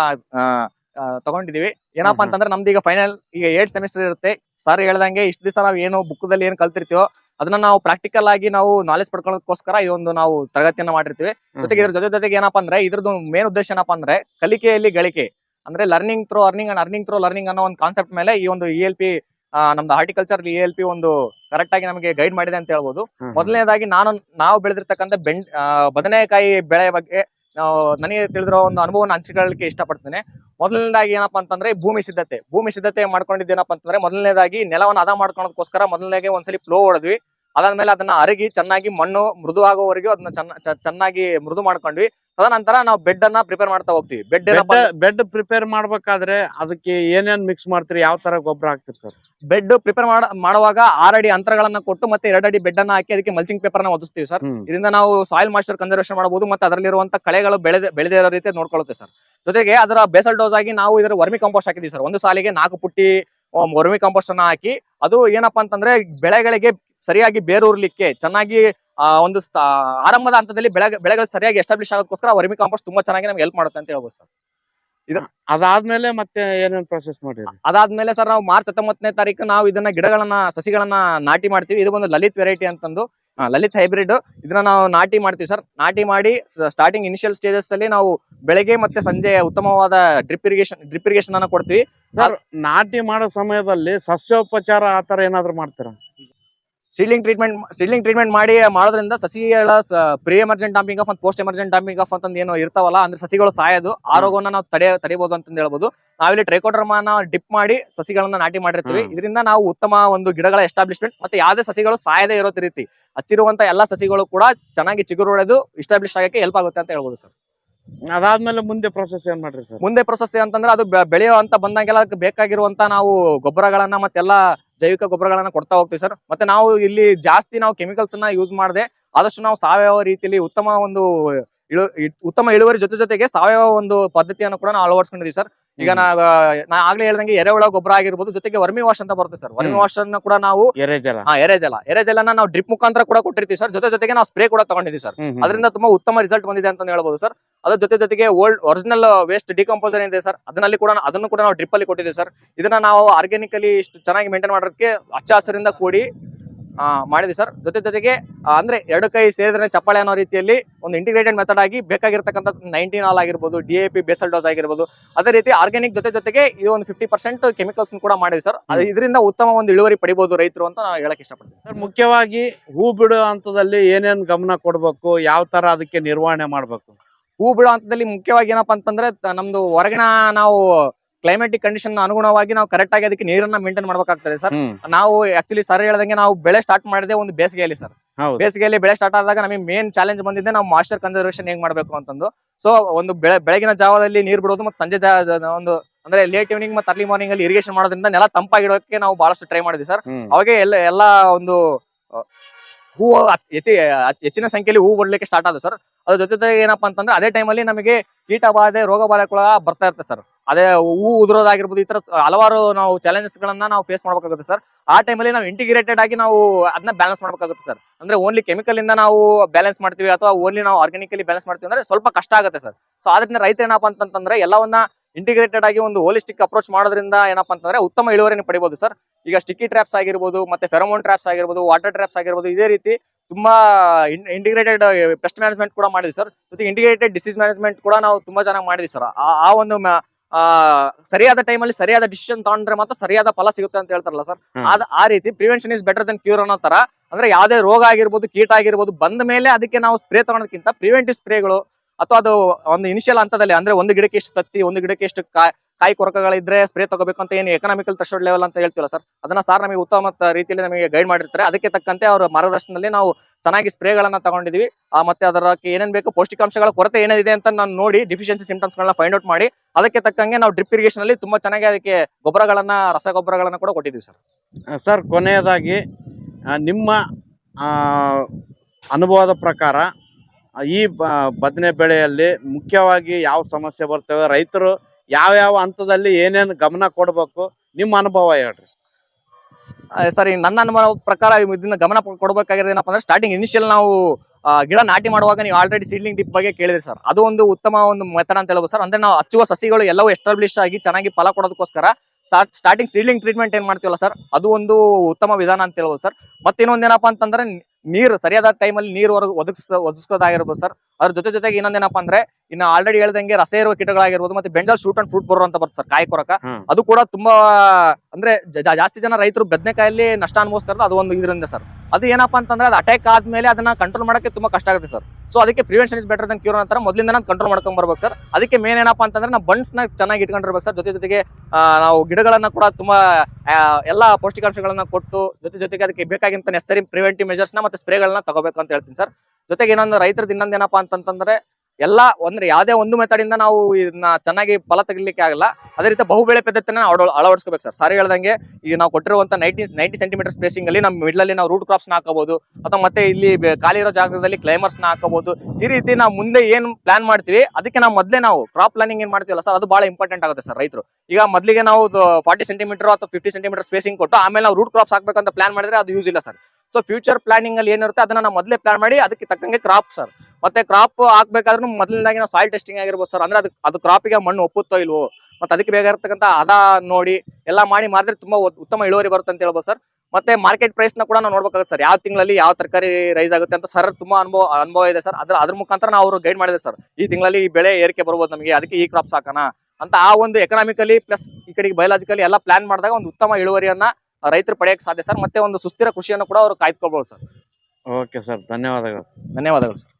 ತಗೊಂಡಿದೀವಿ ಏನಪ್ಪಾ. ಅಂತಂದ್ರೆ ನಮ್ದು ಈಗ ಫೈನಲ್ ಈಗ ಏಟ್ ಸೆಮಿಸ್ಟರ್ ಇರುತ್ತೆ. ಸರ್ ಹೇಳ್ದಂಗೆ ಇಷ್ಟು ದಿವಸ ನಾವು ಏನು ಬುಕ್ದಲ್ಲಿ ಏನು ಕಲ್ತಿರ್ತೀವೋ ಅದನ್ನ ನಾವು ಪ್ರಾಕ್ಟಿಕಲ್ ಆಗಿ ನಾವು ನಾಲೆಜ್ ಪಡ್ಕೊಳ್ಳೋದಕ್ಕೋಸ್ಕರ ಈ ಒಂದು ನಾವು ತರಗತಿಯನ್ನ ಮಾಡಿರ್ತೀವಿ. ಜೊತೆಗೆ ಇದ್ರ ಜೊತೆ ಜೊತೆಗೆ ಏನಪ್ಪಾ ಅಂದ್ರೆ ಇದ್ರದ್ದು ಮೇನ್ ಉದ್ದೇಶ ಏನಪ್ಪಾ ಅಂದ್ರೆ ಕಲಿಕೆಯಲ್ಲಿ ಗಳಿಕೆ. ಅಂದ್ರೆ learning through earning and earning through learning ಅನ್ನೋ ಒಂದು ಕಾನ್ಸೆಪ್ಟ್ ಮೇಲೆ ಈ ಒಂದು ಇ ಎಲ್ ಪಿ ನಮ್ದು ಹಾರ್ಟಿಕಲ್ಚರ್ ಇ ಎಲ್ ಪಿ ಒಂದು ಕರೆಕ್ಟ್ ಆಗಿ ನಮಗೆ ಗೈಡ್ ಮಾಡಿದೆ ಅಂತ ಹೇಳ್ಬೋದು. ಮೊದಲನೇದಾಗಿ ನಾನು ನಾವು ಬೆಳೆದಿರ್ತಕ್ಕಂಥ ಬೆಂಡ್ ಬದನೆಕಾಯಿ ಬೆಳೆ ಬಗ್ಗೆ ನನಗೆ ತಿಳಿದಿರೋ ಒಂದು ಅನುಭವನ ಹಂಚಿಕೊಳ್ಳಲಿಕ್ಕೆ ಇಷ್ಟಪಡ್ತೇನೆ. ಮೊದಲನೇದಾಗಿ ಏನಪ್ಪಾ ಅಂತಂದ್ರೆ ಭೂಮಿ ಸಿದ್ಧತೆ. ಭೂಮಿ ಸಿದ್ಧತೆ ಮಾಡ್ಕೊಂಡಿದ್ದೇನಪ್ಪ ಅಂತಂದ್ರೆ ಮೊದಲನೇದಾಗಿ ನೆಲವನ್ನು ಅದ ಮಾಡ್ಕೊಳ್ಳೋದಕ್ಕೋಸ್ಕರ ಮೊದಲನೇಗೆ ಒಂದ್ಸಲಿ ಫ್ಲೋ ಹೊಡೆದ್ವಿ. ಅದಾದ್ಮೇಲೆ ಅದನ್ನ ಅರಗಿ ಚೆನ್ನಾಗಿ ಮಣ್ಣು ಮೃದು ಆಗೋವರೆಗೂ ಅದನ್ನ ಚೆನ್ನಾಗಿ ಮೃದು ಮಾಡ್ಕೊಂಡ್ವಿ. ತದನಂತರ ನಾವು ಬೆಡ್ ಅನ್ನ ಪ್ರಿಪೇರ್ ಮಾಡ್ತಾ ಹೋಗ್ತೀವಿ. ಬೆಡ್ ಬೆಡ್ ಪ್ರಿಪೇರ್ ಮಾಡ್ಬೇಕಾದ್ರೆ ಅದಕ್ಕೆ ಏನೇನ್ ಮಿಕ್ಸ್ ಮಾಡ್ತೀರಿ ಯಾವ ತರ ಗೊಬ್ಬರ ಹಾಕ್ತೀವಿ ಸರ್? ಬೆಡ್ ಪ್ರಿಪೇರ್ ಮಾಡ ಮಾಡುವಾಗ ಆರಡಿ ಅಂತರಗಳನ್ನ ಕೊಟ್ಟು ಮತ್ತೆ ಎರಡಡಿ ಬೆಡ್ ಅನ್ನ ಹಾಕಿ ಅದಕ್ಕೆ ಮಲ್ಚಿಂಗ್ ಪೇಪರ್ನ ಒದಿಸ್ತೀವಿ ಸರ್. ಇದರಿಂದ ನಾವು ಸಾಯಿಲ್ ಮಾಸ್ಟರ್ ಕನ್ಸರ್ವೇಷನ್ ಮಾಡಬಹುದು ಮತ್ತೆ ಅದರಲ್ಲಿರುವಂತ ಕಳೆಗಳು ಬೆಳೆದ ಬೆಳೆದೇ ಇರೋ ರೀತಿ ನೋಡ್ಕೊಳ್ಳುತ್ತೆ ಸರ್. ಜೊತೆಗೆ ಅದರ ಬೇಸಲ್ ಡೋಸ್ ಆಗಿ ನಾವು ಇದರ ವರ್ಮಿ ಕಾಂಪೋಸ್ಟ್ ಹಾಕಿದೀವಿ ಸರ್. ಒಂದು ಸಾಲಿಗೆ ನಾಲ್ಕು ಪುಟ್ಟಿ ವರ್ಮಿ ಕಾಂಪೋಸ್ಟ್ ಅನ್ನ ಹಾಕಿ ಅದು ಏನಪ್ಪಾ ಅಂತಂದ್ರೆ ಬೆಳೆಗಳಿಗೆ ಸರಿಯಾಗಿ ಬೇರೂರ್ಲಿಕ್ಕೆ ಚೆನ್ನಾಗಿ ಒಂದು ಆರಂಭದ ಹಂತದಲ್ಲಿ ಬೆಳೆ ಬೆಳೆಗಳು ಸರಿಯಾಗಿ ಎಸ್ಟಾಬ್ಲಿಷ್ ಆಗೋದಕ್ಕೋಸ್ಕರ ವರ್ಮಿ ಕಾಂಪೋಸ್ಟ್ ತುಂಬಾ ಚೆನ್ನಾಗಿ ನಮ್ಗೆ ಹೆಲ್ಪ್ ಮಾಡುತ್ತೆ ಅಂತ ಹೇಳ್ಬೋದು ಸರ್. ಅದಾದ್ಮೇಲೆ ಮತ್ತೆ ಏನೇನು ಪ್ರೊಸೆಸ್ ಮಾಡಿ ಅದಾದ್ಮೇಲೆ ಸರ್ ನಾವು ಮಾರ್ಚ್ ಹತ್ತೊಂಬತ್ತನೇ ತಾರೀಕು ನಾವು ಇದನ್ನ ಗಿಡಗಳನ್ನ ಸಸಿಗಳನ್ನ ನಾಟಿ ಮಾಡ್ತೀವಿ. ಇದು ಒಂದು ಲಲಿತ್ ವೆರೈಟಿ ಅಂತಂದು ಲಲಿತ್ ಹೈಬ್ರಿಡ್ ಇದನ್ನ ನಾವು ನಾಟಿ ಮಾಡ್ತೀವಿ ಸರ್. ನಾಟಿ ಮಾಡಿ ಸ್ಟಾರ್ಟಿಂಗ್ ಇನಿಷಿಯಲ್ ಸ್ಟೇಜಸ್ ಅಲ್ಲಿ ನಾವು ಬೆಳಗ್ಗೆ ಮತ್ತೆ ಸಂಜೆ ಉತ್ತಮವಾದ ಡ್ರಿಪ್ ಇರಿಗೇಷನ್ ಡ್ರಿಪ್ ಇರಿಗೇಷನ್ ಅನ್ನ ಕೊಡ್ತೀವಿ. ಸರ್ ನಾಟಿ ಮಾಡೋ ಸಮಯದಲ್ಲಿ ಸಸ್ಯೋಪಚಾರ ಆತರ ಏನಾದ್ರು ಮಾಡ್ತೀರಾ? ಸೀಡ್ಲಿಂಗ್ ಟ್ರೀಟ್ಮೆಂಟ್ ಸೀಡ್ಲಿಂಗ್ ಟ್ರೀಟ್ಮೆಂಟ್ ಮಾಡಿ ಮಾಡೋದ್ರಿಂದ ಸಸಿಗಳ pre emergent damping off post emergent damping off ಅಂತ ಏನು ಇರ್ತಾವಲ್ಲ ಅಂದ್ರೆ ಸಸಿಗಳು ಸಾಯೋದು ಆ ರೋಗವನ್ನ ನಾವು ತಡೆ ತಡೆಯಬಹುದು ಅಂತ ಹೇಳ್ಬೋದು. ನಾವಿಲ್ಲಿ ಟ್ರೈಕೋಡ್ರಮಾನ ಡಿಪ್ ಮಾಡಿ ಸಸಿಗಳನ್ನ ನಾಟಿ ಮಾಡಿರ್ತೀವಿ. ಇದರಿಂದ ನಾವು ಉತ್ತಮ ಒಂದು ಗಿಡಗಳ ಎಸ್ಟಾಬ್ಲಿಷ್ಮೆಂಟ್ ಮತ್ತೆ ಯಾವುದೇ ಸಸಿಗಳು ಸಾಯದೇ ಇರೋ ರೀತಿ ಹಚ್ಚಿರುವಂತ ಎಲ್ಲಾ ಸಸಿಗಳು ಕೂಡ ಚೆನ್ನಾಗಿ ಚಿಗುರು ಹೊಡೆದು ಇಸ್ಟಾಬ್ಲಿಷ್ ಆಗಕ್ಕೆ ಹೆಲ್ಪ್ ಆಗುತ್ತೆ ಅಂತ ಹೇಳ್ಬೋದು ಸರ್. ಅದಾದ್ಮೇಲೆ ಮುಂದೆ ಪ್ರೊಸೆಸ್ ಏನ್ ಮಾಡ್ರಿ ಸರ್? ಮುಂದೆ ಪ್ರೊಸೆಸ್ ಅಂತಂದ್ರೆ ಅದು ಬೆಳೆಯುವಂತ ಬೆಳೆಯೋ ಅಂತ ಬಂದಂಗೆಲ್ಲ ಅದಕ್ಕೆ ಬೇಕಾಗಿರುವಂತ ನಾವು ಗೊಬ್ಬರಗಳನ್ನ ಮತ್ತೆಲ್ಲ ಜೈವಿಕ ಗೊಬ್ಬರಗಳನ್ನ ಕೊಡ್ತಾ ಹೋಗ್ತೀವಿ ಸರ್. ಮತ್ತೆ ನಾವು ಇಲ್ಲಿ ಜಾಸ್ತಿ ನಾವು ಕೆಮಿಕಲ್ಸ್ನ ಯೂಸ್ ಮಾಡದೆ ಆದಷ್ಟು ನಾವು ಸಾವಯವ ರೀತಿಯಲ್ಲಿ ಉತ್ತಮ ಒಂದು ಇಳು ಉತ್ತಮ ಇಳುವರಿ ಜೊತೆ ಜೊತೆಗೆ ಸಾವಯವ ಒಂದು ಪದ್ಧತಿಯನ್ನು ಕೂಡ ನಾವು ಅಳವಡಿಸ್ಕೊಂಡಿದೀವಿ ಸರ್. ಈಗ ನಾ ನಾ ಆಗ್ಲೇ ಹೇಳ್ದಂಗೆ ಎರೆಹುಳ ಗೊಬ್ಬರ ಆಗಿರ್ಬೋದು ಜೊತೆಗೆ ವರ್ಮಿ ವಾಶ್ ಅಂತ ಬರುತ್ತೆ ಸರ್. ವರ್ಮಿ ವಾಶ್ ಅನ್ನ ಕೂಡ ನಾವು ಎರೆಜಲ ಹಾ ಎರೆಜಲ ಎರೆಜಲನ ನಾವು ಡ್ರಿಪ್ ಮುಖಾಂತರ ಕೂಡ ಕೊಟ್ಟಿರ್ತೀವಿ ಸರ್. ಜೊತೆ ಜೊತೆಗೆ ನಾವು ಸ್ಪ್ರೇ ಕೂಡ ತಗೊಂಡಿದ್ದೀವಿ ಸರ್. ಅದರಿಂದ ತುಂಬಾ ಉತ್ತಮ ರಿಸಲ್ಟ್ ಬಂದಿದೆ ಅಂತ ಹೇಳ್ಬೋದು ಸರ್. ಅದ್ರ ಜೊತೆ ಜೊತೆಗೆ ಓಲ್ಡ್ ಒರಿಜಿನಲ್ ವೇಸ್ಟ್ ಡಿಕಂಪೋಸರ್ ಇದೆ ಸರ್ ಅದನ್ನಲ್ಲಿ ಕೂಡ ಅದನ್ನು ಕೂಡ ನಾವು ಡ್ರಿಪ್ ಅಲ್ಲಿ ಕೊಟ್ಟಿದ್ದೀವಿ ಸರ್. ಇದನ್ನ ನಾವು ಆರ್ಗ್ಯಾನಿಕಲಿ ಇಷ್ಟು ಚೆನ್ನಾಗಿ ಮೇಂಟೈನ್ ಮಾಡೋದಕ್ಕೆ ಹಚ್ಚ ಹಸಿರಿಂದ ಕೂಡಿ ಮಾಡಿದ್ವಿ ಸರ್. ಜೊತೆ ಜೊತೆಗೆ ಅಂದ್ರೆ ಎರಡು ಕೈ ಸೇರಿದ್ರೆ ಚಪ್ಪಾಳೆ ಅನ್ನೋ ರೀತಿಯಲ್ಲಿ ಒಂದು ಇಂಟಿಗ್ರೇಟೆಡ್ ಮೆಥಡ್ ಆಗಿ ಬೇಕಾಗಿರ್ತಕ್ಕಂಥ ನೈನ್ಟೀನ್ ಆಲ್ ಆಗಿರ್ಬೋದು D A P basal dose ಆಗಿರ್ಬೋದು ಅದೇ ರೀತಿ ಆರ್ಗ್ಯಾನಿಕ್ ಜೊತೆ ಜೊತೆಗೆ ಇದು ಒಂದು ಫಿಫ್ಟಿ ಪರ್ಸೆಂಟ್ ಕೆಮಿಕಲ್ಸ್ ಕೂಡ ಮಾಡಿದ್ವಿ ಸರ್. ಅದು ಇದರಿಂದ ಉತ್ತಮ ಒಂದು ಇಳುವರಿ ಪಡಿಬಹುದು ರೈತರು ಅಂತ ನಾವು ಹೇಳಕ್ ಇಷ್ಟಪಡ್ತೀವಿ ಸರ್. ಮುಖ್ಯವಾಗಿ ಹೂ ಬಿಡೋ ಹಂತದಲ್ಲಿ ಏನೇನು ಗಮನ ಕೊಡಬೇಕು ಯಾವ ತರ ಅದಕ್ಕೆ ನಿರ್ವಹಣೆ ಮಾಡಬೇಕು? ಹೂ ಬಿಡೋ ಹಂತದಲ್ಲಿ ಮುಖ್ಯವಾಗಿ ಏನಪ್ಪಾ ಅಂತಂದ್ರೆ ನಮ್ದು ಹೊರಗಿನ ನಾವು ಕ್ಲೈಮೆಟಿಕ್ ಕಂಡೀಷನ್ ಅನುಗುಣವಾಗಿ ನಾವು ಕರೆಕ್ಟ್ ಆಗಿ ಅದಕ್ಕೆ ನೀರನ್ನ ಮೇಂಟೈನ್ ಮಾಡ್ಬೇಕಾಗ್ತದೆ ಸರ್ ನಾವು ಆಕ್ಚುಲಿ ಸರ್ ಹೇಳ್ದಂಗೆ ನಾವು ಬೆಳೆ ಸ್ಟಾರ್ಟ್ ಮಾಡಿದೆ ಒಂದು ಬೇಸಿಗೆಯಲ್ಲಿ ಸರ್ ಬೇಸಿಗೆಯಲ್ಲಿ ಬೆಳೆ ಸ್ಟಾರ್ಟ್ ಆದಾಗ ನಮಗೆ ಮೇನ್ ಚಾಲೆಂಜ್ ಬಂದಿದೆ ನಾವು ಮಾಸ್ಟರ್ ಕನ್ಸರ್ವೇಷನ್ ಹೆಂಗ್ ಮಾಡ್ಬೇಕು ಅಂತಂದು. ಸೊ ಒಂದು ಬೆಳೆ ಬೆಳಗಿನ ಜಾವದಲ್ಲಿ ನೀರ್ ಬಿಡೋದು ಮತ್ತೆ ಸಂಜೆ ಒಂದು ಅಂದ್ರೆ ಲೇಟ್ ಈವ್ನಿಂಗ್ ಮತ್ತೆ ಅರ್ಲಿ ಮಾರ್ನಿಂಗ್ ಅಲ್ಲಿ ಇರಿಗೇಷನ್ ಮಾಡೋದ್ರಿಂದ ನೆಲ ತಂಪಾಗಿಡೋಕೆ ನಾವು ಬಹಳಷ್ಟು ಟ್ರೈ ಮಾಡಿದ್ವಿ ಸರ್ ಅವಾಗೆ ಎಲ್ಲ ಎಲ್ಲಾ ಒಂದು ಹೂವು ಅತಿ ಹೆಚ್ಚಿನ ಸಂಖ್ಯೆಯಲ್ಲಿ ಹೂ ಬಿಡ್ಲಿಕ್ಕೆ ಸ್ಟಾರ್ಟ್ ಆದ ಸರ್ ಅದ್ರ ಜೊತೆ ಜೊತೆಗೆ ಏನಪ್ಪಾ ಅಂತಂದ್ರೆ ಅದೇ ಟೈಮಲ್ಲಿ ನಮಗೆ ಕೀಟ ಬಾಧೆ, ರೋಗ ಬಾಧೆ ಕೂಡ ಬರ್ತಾ ಇರುತ್ತೆ ಸರ್ ಅದೇ ಹೂ ಉದುರೋದಾಗಿರ್ಬೋದು ಈ ತರ ಹಲವಾರು ನಾವು ಚಾಲೆಂಜಸ್ಗಳನ್ನ ಗಳನ್ನ ನಾವು ಫೇಸ್ ಮಾಡ್ಬೇಕಾಗುತ್ತೆ ಸರ್ ಆ ಟೈಮಲ್ಲಿ ನಾವು ಇಂಟಿಗ್ರೇಟೆಡ್ ಆಗಿ ನಾವು ಅದನ್ನ ಬ್ಯಾಲೆನ್ಸ್ ಮಾಡ್ಬೇಕಾಗುತ್ತೆ ಸರ್ ಅಂದ್ರೆ ಓನ್ಲಿ ಕೆಮಿಕಲ್ ಇಂದ ನಾವು ಬ್ಯಾಲೆನ್ಸ್ ಮಾಡ್ತೀವಿ ಅಥವಾ ಓನ್ಲಿ ನಾವು ಆರ್ಗಾನಿಕಲಿ ಬ್ಯಾಲೆನ್ಸ್ ಮಾಡ್ತೀವಿ ಅಂದ್ರೆ ಸ್ವಲ್ಪ ಕಷ್ಟ ಆಗುತ್ತೆ ಸರ್ ಸೊ ಅದರಿಂದ ರೈತ ಏನಪ್ಪಾ ಅಂತಂದ್ರೆ ಎಲ್ಲವನ್ನ ಇಂಟಿಗ್ರೇಟೆಡ್ ಆಗಿ ಒಂದು ಹೋಲಿಸ್ಟಿಕ್ ಅಪ್ರೋಚ್ ಮಾಡೋದ್ರಿಂದ ಏನಪ್ಪಾ ಅಂತಂದ್ರೆ ಉತ್ತಮ ಇಳುವರಿನ ಪಡಿಬಹುದು ಸರ್ ಈಗ ಸ್ಟಿಕ್ಕಿ ಟ್ರಾಪ್ಸ್ ಆಗಿರ್ಬೋದು ಮತ್ತೆ ಫೆರೋಮೋನ್ ಟ್ರಾಪ್ಸ್ ಆಗಿರ್ಬೋದು ವಾಟರ್ ಟ್ರಾಪ್ಸ್ ಆಗಿರ್ಬೋದು ಇದೇ ರೀತಿ ತುಂಬಾ ಇಂಟಿಗ್ರೇಟೆಡ್ ಪೆಸ್ಟ್ ಮ್ಯಾನೇಜ್ಮೆಂಟ್ ಕೂಡ ಮಾಡಿದ್ವಿ ಸರ್ ಜೊತೆಗೆ ಇಂಟಿಗ್ರೇಟೆಡ್ ಡಿಸೀಸ್ ಮ್ಯಾನೇಜ್ಮೆಂಟ್ ಕೂಡ ನಾವು ತುಂಬಾ ಚೆನ್ನಾಗಿ ಮಾಡಿದ್ವಿ ಸರ್ ಆ ಒಂದು ಸರಿಯಾದ ಟೈಮಲ್ಲಿ ಸರಿಯಾದ ಡಿಸಿಷನ್ ತಗೊಂಡ್ರೆ ಮಾತ್ರ ಸರಿಯಾದ ಫಲ ಸಿಗುತ್ತೆ ಅಂತ ಹೇಳ್ತಾರಲ್ಲ ಸರ್. ಅದ್ ಆ ರೀತಿ prevention is better than cure ಅನ್ನೋ ತರ. ಅಂದ್ರೆ ಯಾವ್ದೇ ರೋಗ ಆಗಿರ್ಬೋದು ಕೀಟ ಆಗಿರ್ಬೋದು ಬಂದ ಮೇಲೆ ಅದಕ್ಕೆ ನಾವು ಸ್ಪ್ರೇ ತಗೊಳೋದಕ್ಕಿಂತ ಪ್ರಿವೆಂಟಿವ್ ಸ್ಪ್ರೇಗಳು ಅಥವಾ ಅದು ಒಂದು ಇನಿಷಿಯಲ್ ಹಂತದಲ್ಲಿ, ಅಂದ್ರೆ ಒಂದು ಗಿಡಕ್ಕೆ ಎಷ್ಟು ತತ್ತಿ, ಒಂದು ಗಿಡಕ್ಕೆ ಎಷ್ಟು ಕಾಯಿ ಕೊರಕಗಳಿದ್ರೆ ಸ್ಪ್ರೇ ತಗೋಬೇಕು ಅಂತ ಏನು ಎಕನಾಮಿಕಲ್ ಥ್ರೆಶೋಲ್ಡ್ ಲೆವೆಲ್ ಅಂತ ಹೇಳ್ತೀವಲ್ಲ ಸರ್ ಅದನ್ನ ಸಾರ್ ನಮಗೆ ಉತ್ತಮ ರೀತಿಯಲ್ಲಿ ನಮಗೆ ಗೈಡ್ ಮಾಡಿರ್ತಾರೆ. ಅದಕ್ಕೆ ತಕ್ಕಂತೆ ಅವರ ಮಾರ್ಗದರ್ಶನದಲ್ಲಿ ನಾವು ಚೆನ್ನಾಗಿ ಸ್ಪ್ರೇಗಳನ್ನ ತಗೊಂಡಿದ್ವಿ. ಮತ್ತೆ ಅದರಕ್ಕೆ ಏನೇನ್ ಬೇಕು, ಪೌಷ್ಟಿಕಾಂಶಗಳ ಕೊರತೆ ಏನಿದೆ ಅಂತ ನಾನು ನೋಡಿ ಡಿಫಿಷಿಯನ್ಸಿ ಸಿಂಪ್ಟಮ್ಸ್ಗಳನ್ನ ಫೈಂಡ್ ಔಟ್ ಮಾಡಿ, ಅದಕ್ಕೆ ತಕ್ಕಂಗೆ ನಾವು ಡ್ರಿಪ್ ಇರಿಗೇಷನ್ ಅಲ್ಲಿ ತುಂಬಾ ಚೆನ್ನಾಗಿ ಅದಕ್ಕೆ ಗೊಬ್ಬರಗಳನ್ನ, ರಸಗೊಬ್ಬರಗಳನ್ನ ಕೂಡ ಕೊಟ್ಟಿದ್ದೀವಿ ಸರ್ ಸರ್ ಕೊನೆಯದಾಗಿ ನಿಮ್ಮ ಅನುಭವದ ಪ್ರಕಾರ ಈ ಬದನೆ ಬೆಳೆಯಲ್ಲಿ ಮುಖ್ಯವಾಗಿ ಯಾವ ಸಮಸ್ಯೆ ಬರ್ತವೆ? ರೈತರು ಯಾವ್ಯಾವ ಹಂತದಲ್ಲಿ ಏನೇನು ಗಮನ ಕೊಡಬೇಕು? ನಿಮ್ಮ ಅನುಭವ ಹೇಳ್ರಿ. ಸರಿ, ನನ್ನ ಅನುಭವ ಪ್ರಕಾರ ಇದನ್ನ ಗಮನ ಕೊಡಬೇಕಾಗಿರೋದು ಏನಪ್ಪ ಅಂದ್ರೆ ಸ್ಟಾರ್ಟಿಂಗ್ ಇನಿಷಿಯಲ್ ನಾವು ಗಿಡ ನಾಟಿ ಮಾಡುವಾಗ ನೀವು ಆಲ್ರೆಡಿ ಸೀಡ್ಲಿಂಗ್ ಡಿಪ್ ಬಗ್ಗೆ ಕೇಳಿದ್ರಿ ಸರ್ ಅದು ಒಂದು ಉತ್ತಮ ಒಂದು ಮೆಥಡ್ ಅಂತ ಹೇಳ್ಬೋದು ಸರ್ ಅಂದ್ರೆ ನಾವು ಹಚ್ಚುವ ಸಸಿಗಳು ಎಲ್ಲವೂ ಎಸ್ಟಾಬ್ಲಿಷ್ ಆಗಿ ಚೆನ್ನಾಗಿ ಫಲ ಕೊಡೋದಕ್ಕೋಸ್ಕರ ಸ್ಟಾರ್ಟಿಂಗ್ ಸೀಡ್ಲಿಂಗ್ ಟ್ರೀಟ್ಮೆಂಟ್ ಏನ್ ಮಾಡ್ತೀವಲ್ಲ ಸರ್ ಅದು ಒಂದು ಉತ್ತಮ ವಿಧಾನ ಅಂತ ಹೇಳ್ಬೋದು ಸರ್ ಮತ್ತೆ ಇನ್ನೊಂದೇನಪ್ಪ ಅಂತಂದ್ರೆ ನೀರು ಸರಿಯಾದ ಟೈಮಲ್ಲಿ ನೀರು ಒದಗಿಸ್ ಒದಗಿಸೋದಾಗಿರ್ಬೋದು ಸರ್ ಅದ್ರ ಜೊತೆ ಜೊತೆಗೆ ಇನ್ನೊಂದೇನಪ್ಪ ಅಂದ್ರೆ ಇನ್ನು ಆಲ್ರೆಡಿ ಹೇಳ್ದಂಗೆ ರಸ ಇರುವ ಕೀಟಗಳಾಗಿರ್ಬೋದು ಮತ್ತೆ ಬೆಂಜಲ್ ಶೂಟ್ ಅಂಡ್ ಫ್ರೂಟ್ ಬರೋ ಅಂತ ಬರುತ್ತೆ ಸರ್ ಕಾಯಿ ಕೊರಕ. ಅದು ಕೂಡ ತುಂಬಾ ಅಂದ್ರೆ ಜಾಸ್ತಿ ಜನ ರೈತರು ಬದನೆಕಾಯಲ್ಲಿ ನಷ್ಟ ಅನುಭವಿಸ್ತಾರಲ್ಲ ಅದು ಒಂದು ಇದರಿಂದ ಸರ್. ಅದು ಏನಪ್ಪಾ ಅಂತಂದ್ರೆ ಅದು ಅಟ್ಯಾಕ್ ಆದ್ಮೇಲೆ ಅದನ್ನ ಕಂಟ್ರೋಲ್ ಮಾಡಕ್ಕೆ ತುಂಬಾ ಕಷ್ಟ ಆಗುತ್ತೆ ಸರ್. ಸೊ ಅದಕ್ಕೆ prevention is better than cure ಅಂತಾರೆ ಮೊದಲಿಂದ ನಾನು ಕಂಟ್ರೋಲ್ ಮಾಡ್ಕೊಂಡ್ ಬರ್ಬೇಕು ಸರ್. ಅದಕ್ಕೆ ಮೇನ್ ಏನಪ್ಪಾ ಅಂತಂದ್ರೆ ನಾವು ಬನ್ಸ್ನ ಚೆನ್ನಾಗಿ ಇಟ್ಕೊಂಡಿರ್ಬೇಕು ಸರ್. ಜೊತೆ ಜೊತೆಗೆ ನಾವು ಗಿಡಗಳನ್ನ ಕೂಡ ತುಂಬಾ ಎಲ್ಲಾ ಪೌಷ್ಟಿಕಾಂಶಗಳನ್ನ ಕೊಟ್ಟು ಜೊತೆ ಜೊತೆಗೆ ಅದಕ್ಕೆ ಬೇಕಾಗಿಂತ ನೆಸರಿ ಪ್ರಿವೆಂಟಿವ್ ಮೆಜರ್ಸ್ನ ಮತ್ತೆ ಸ್ಪ್ರೇಗಳನ್ನ ತಗೋಬೇಕು ಅಂತ ಹೇಳ್ತೀನಿ ಸರ್. ಜೊತೆಗೆ ಇನ್ನೊಂದು ರೈತರದ್ದು ಇನ್ನೊಂದು ಏನಪ್ಪಾ ಅಂತಂತಂದ್ರೆ ಎಲ್ಲಾ ಅಂದ್ರೆ ಯಾವ್ದೇ ಒಂದು ಮೆಥಡ್ ಇಂದ ನಾವು ಇದನ್ನ ಚೆನ್ನಾಗಿ ಫಲ ತೆಗಿಲಿಕ್ಕೆ ಆಗಲ್ಲ. ಅದೇ ರೀತಿ ಬಹುಬೆಳೆ ಪದ್ಧತಿನ ನಾವು ಅಳವ- ಅಳವಡಿಸ್ಕೋಬೇಕು ಸರ್. ಸಾರಿ ಹೇಳ್ದಂಗೆ ಈಗ ನಾವು ಕೊಟ್ಟಿರುವಂತ ನೈಂಟಿ ನೈಂಟಿ ಸೆಂಟಿಮೀಟರ್ ಸ್ಪೇಸಿಂಗ್ ಅಲ್ಲಿ ನಮ್ಮ ಮಿಡ್ಲ್ ಅಲ್ಲಿ ನಾವು ರೂಟ್ ಕ್ರಾಪ್ಸ್ನ ಹಾಕಬಹುದು. ಅಥವಾ ಮತ್ತೆ ಇಲ್ಲಿ ಖಾಲಿ ಇರೋ ಜಾಗದಲ್ಲಿ ಕ್ಲೈಮರ್ಸ್ನ ಹಾಕಬಹುದು. ಈ ರೀತಿ ನಾವು ಮುಂದೆ ಏನ್ ಪ್ಲಾನ್ ಮಾಡ್ತೀವಿ, ಅದಕ್ಕೆ ನಾವು ಮೊದಲೇ ನಾವು ಕ್ರಾಪ್ ಪ್ಲಾನಿಂಗ್ ಏನ್ ಮಾಡ್ತೀವಲ್ಲ ಸರ್, ಅದು ಬಹಳ ಇಂಪಾರ್ಟೆಂಟ್ ಆಗುತ್ತೆ ಸರ್ ರೈತರು. ಈಗ ಮೊದಲಿಗೆ ನಾವು ಫಾರ್ಟಿ ಸೆಂಟಿಮೀಟರ್ ಅಥವಾ ಫಿಫ್ಟಿ ಸೆಂಟಿಮೀಟರ್ ಸ್ಪೇಸಿಂಗ್ ಕೊಟ್ಟು ಆಮೇಲೆ ನಾವು ರೂಟ್ ಕ್ರಾಪ್ಸ್ ಹಾಕ್ಬೇಕಂತ ಪ್ಲಾನ್ ಮಾಡಿದ್ರೆ ಅದು ಯೂಸ್ ಇಲ್ಲ ಸರ್. ಸೊ ಫ್ಯೂಚರ್ ಪ್ಲಾನಿಂಗ್ ಅಲ್ಲಿ ಏನಿರುತ್ತೆ, ಅದನ್ನ ನಾವು ಮೊದಲೇ ಪ್ಲಾನ್ ಮಾಡಿ, ಅದಕ್ಕೆ ತಕ್ಕಂಗೆ ಕ್ರಾಪ್ ಸರ್. ಮತ್ತೆ ಕ್ರಾಪ್ ಹಾಕ್ಬೇಕಾದ್ರೂ ಮೊದಲನೇದಾಗಿ ನಾವು ಸಾಯಿಲ್ ಟೆಸ್ಟಿಂಗ್ ಆಗಿರ್ಬೋದು ಸರ್ ಅಂದ್ರೆ ಅದು ಅದು ಕ್ರಾಪಿಗೆ ಮಣ್ಣು ಒಪ್ಪುತ್ತೋ ಇಲ್ವೋ? ಮತ್ತೆ ಅದಕ್ಕೆ ಬೇಕಾಗಿರ್ತಕ್ಕಂಥ ಅದ ನೋಡಿ ಎಲ್ಲ ಮಾಡಿ ಮಾಡಿದ್ರೆ ತುಂಬಾ ಉತ್- ಉತ್ತಮ ಇಳುವರಿ ಬರುತ್ತೆ ಅಂತ ಹೇಳ್ಬೋದು ಸರ್ ಮತ್ತೆ ಮಾರ್ಕೆಟ್ ಪ್ರೈಸ್ನ ಕೂಡ ನಾವು ನೋಡ್ಬೇಕಾಗುತ್ತೆ ಸರ್ ಯಾವ ತಿಂಗಳಲ್ಲಿ ಯಾವ ತರಕಾರಿ ರೈಸ್ ಆಗುತ್ತೆ ಅಂತ ಸರ್ ತುಂಬಾ ಅನುಭವ ಅನುಭವ ಇದೆ ಸರ್ ಅದ್ರ ಅದ್ರ ಮುಖಾಂತರ ನಾವು ಅವರು ಗೈಡ್ ಮಾಡಿದೆ ಸರ್ ಈ ತಿಂಗಳಲ್ಲಿ ಈ ಬೆಳೆ ಏರಿಕೆ ಬರ್ಬೋದು ನಮಗೆ ಅದಕ್ಕೆ ಈ ಕ್ರಾಪ್ ಹಾಕೋಣ ಅಂತ ಆ ಒಂದು ಎಕನಾಮಿಕಲಿ ಪ್ಲಸ್ ಈ ಕಡೆಗೆ ಬಯಲಾಜಿಕಲಿ ಎಲ್ಲ ಪ್ಲಾನ್ ಮಾಡಿದಾಗ ಒಂದು ಉತ್ತಮ ಇಳುವರಿಯನ್ನ ರೈತರು ಪಡೆಯಕ್ಕೆ ಸಾಧ್ಯ ಸರ್ ಮತ್ತೆ ಒಂದು ಸುಸ್ಥಿರ ಕೃಷಿಯನ್ನು ಕೂಡ ಅವರು ಕಾಯ್ದುಕೊಳ್ಬಹುದು ಸರ್ ಓಕೆ ಸರ್ ಧನ್ಯವಾದಗಳು ಸರ್ ಧನ್ಯವಾದಗಳು ಸರ್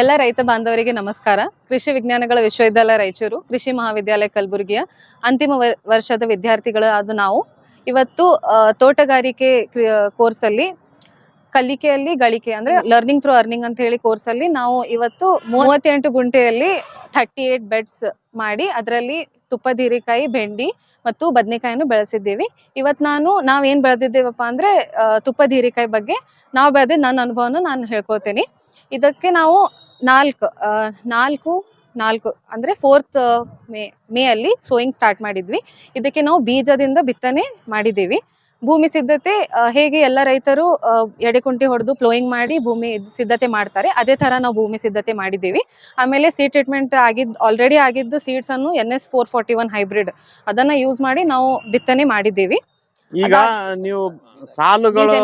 ಎಲ್ಲ ರೈತ ಬಾಂಧವರಿಗೆ ನಮಸ್ಕಾರ. ಕೃಷಿ ವಿಜ್ಞಾನಗಳ ವಿಶ್ವವಿದ್ಯಾಲಯ ರಾಯಚೂರು, ಕೃಷಿ ಮಹಾವಿದ್ಯಾಲಯ ಕಲಬುರಗಿಯ ಅಂತಿಮ ವರ್ಷದ ವರ್ಷದ ವಿದ್ಯಾರ್ಥಿಗಳಾದ ನಾವು. ಇವತ್ತು ತೋಟಗಾರಿಕೆ ಕೋರ್ಸ್ ಅಲ್ಲಿ ಕಲಿಕೆಯಲ್ಲಿ ಗಳಿಕೆ, ಅಂದ್ರೆ ಲರ್ನಿಂಗ್ ಥ್ರೂ ಅರ್ನಿಂಗ್ ಅಂತ ಹೇಳಿ ಕೋರ್ಸ್ ಅಲ್ಲಿ ನಾವು ಇವತ್ತು ಮೂವತ್ತೆಂಟು ಗುಂಟೆಯಲ್ಲಿ ಥರ್ಟಿ ಏಟ್ ಬೆಡ್ಸ್ ಮಾಡಿ ಅದರಲ್ಲಿ ತುಪ್ಪದ ಹೀರೆಕಾಯಿ, ಬೆಂಡಿ ಮತ್ತು ಬದನೆಕಾಯಿಯನ್ನು ಬೆಳೆಸಿದ್ದೀವಿ. ಇವತ್ತು ನಾನು, ನಾವೇನು ಬೆಳೆದಿದ್ದೇವಪ್ಪ ಅಂದ್ರೆ ತುಪ್ಪದ ಹೀರೆಕಾಯಿ ಬಗ್ಗೆ ನಾವು ಬೆಳೆದಿದ್ದ ನನ್ನ ಅನುಭವನ ನಾನು ಹೇಳ್ಕೊಳ್ತೀನಿ. ಇದಕ್ಕೆ ನಾವು ನಾಲ್ಕು ನಾಲ್ಕು ನಾಲ್ಕು ಅಂದ್ರೆ ಫೋರ್ತ್ ಮೇ ಮೇ ಅಲ್ಲಿ ಸೋಯಿಂಗ್ ಸ್ಟಾರ್ಟ್ ಮಾಡಿದ್ವಿ. ಇದಕ್ಕೆ ನಾವು ಬೀಜದಿಂದ ಬಿತ್ತನೆ ಮಾಡಿದ್ದೀವಿ. ಭೂಮಿ ಸಿದ್ಧತೆ ಹೇಗೆ ಎಲ್ಲ ರೈತರು ಎಡೆಕುಂಟಿ ಹೊಡೆದು ಪ್ಲೋಯಿಂಗ್ ಮಾಡಿ ಭೂಮಿ ಸಿದ್ಧತೆ ಮಾಡ್ತಾರೆ ಅದೇ ತರ ನಾವು ಭೂಮಿ ಸಿದ್ಧತೆ ಮಾಡಿದ್ದೀವಿ. ಆಮೇಲೆ ಸೀಡ್ ಟ್ರೀಟ್ಮೆಂಟ್ ಆಗಿದ್ ಆಲ್ರೆಡಿ ಆಗಿದ್ದು ಸೀಡ್ಸ್ ಅನ್ನು N S four forty one hybrid ಅದನ್ನ ಯೂಸ್ ಮಾಡಿ ನಾವು ಬಿತ್ತನೆ ಮಾಡಿದ್ದೀವಿ. ಈಗ ನೀವು ಸಾಲುಗಳು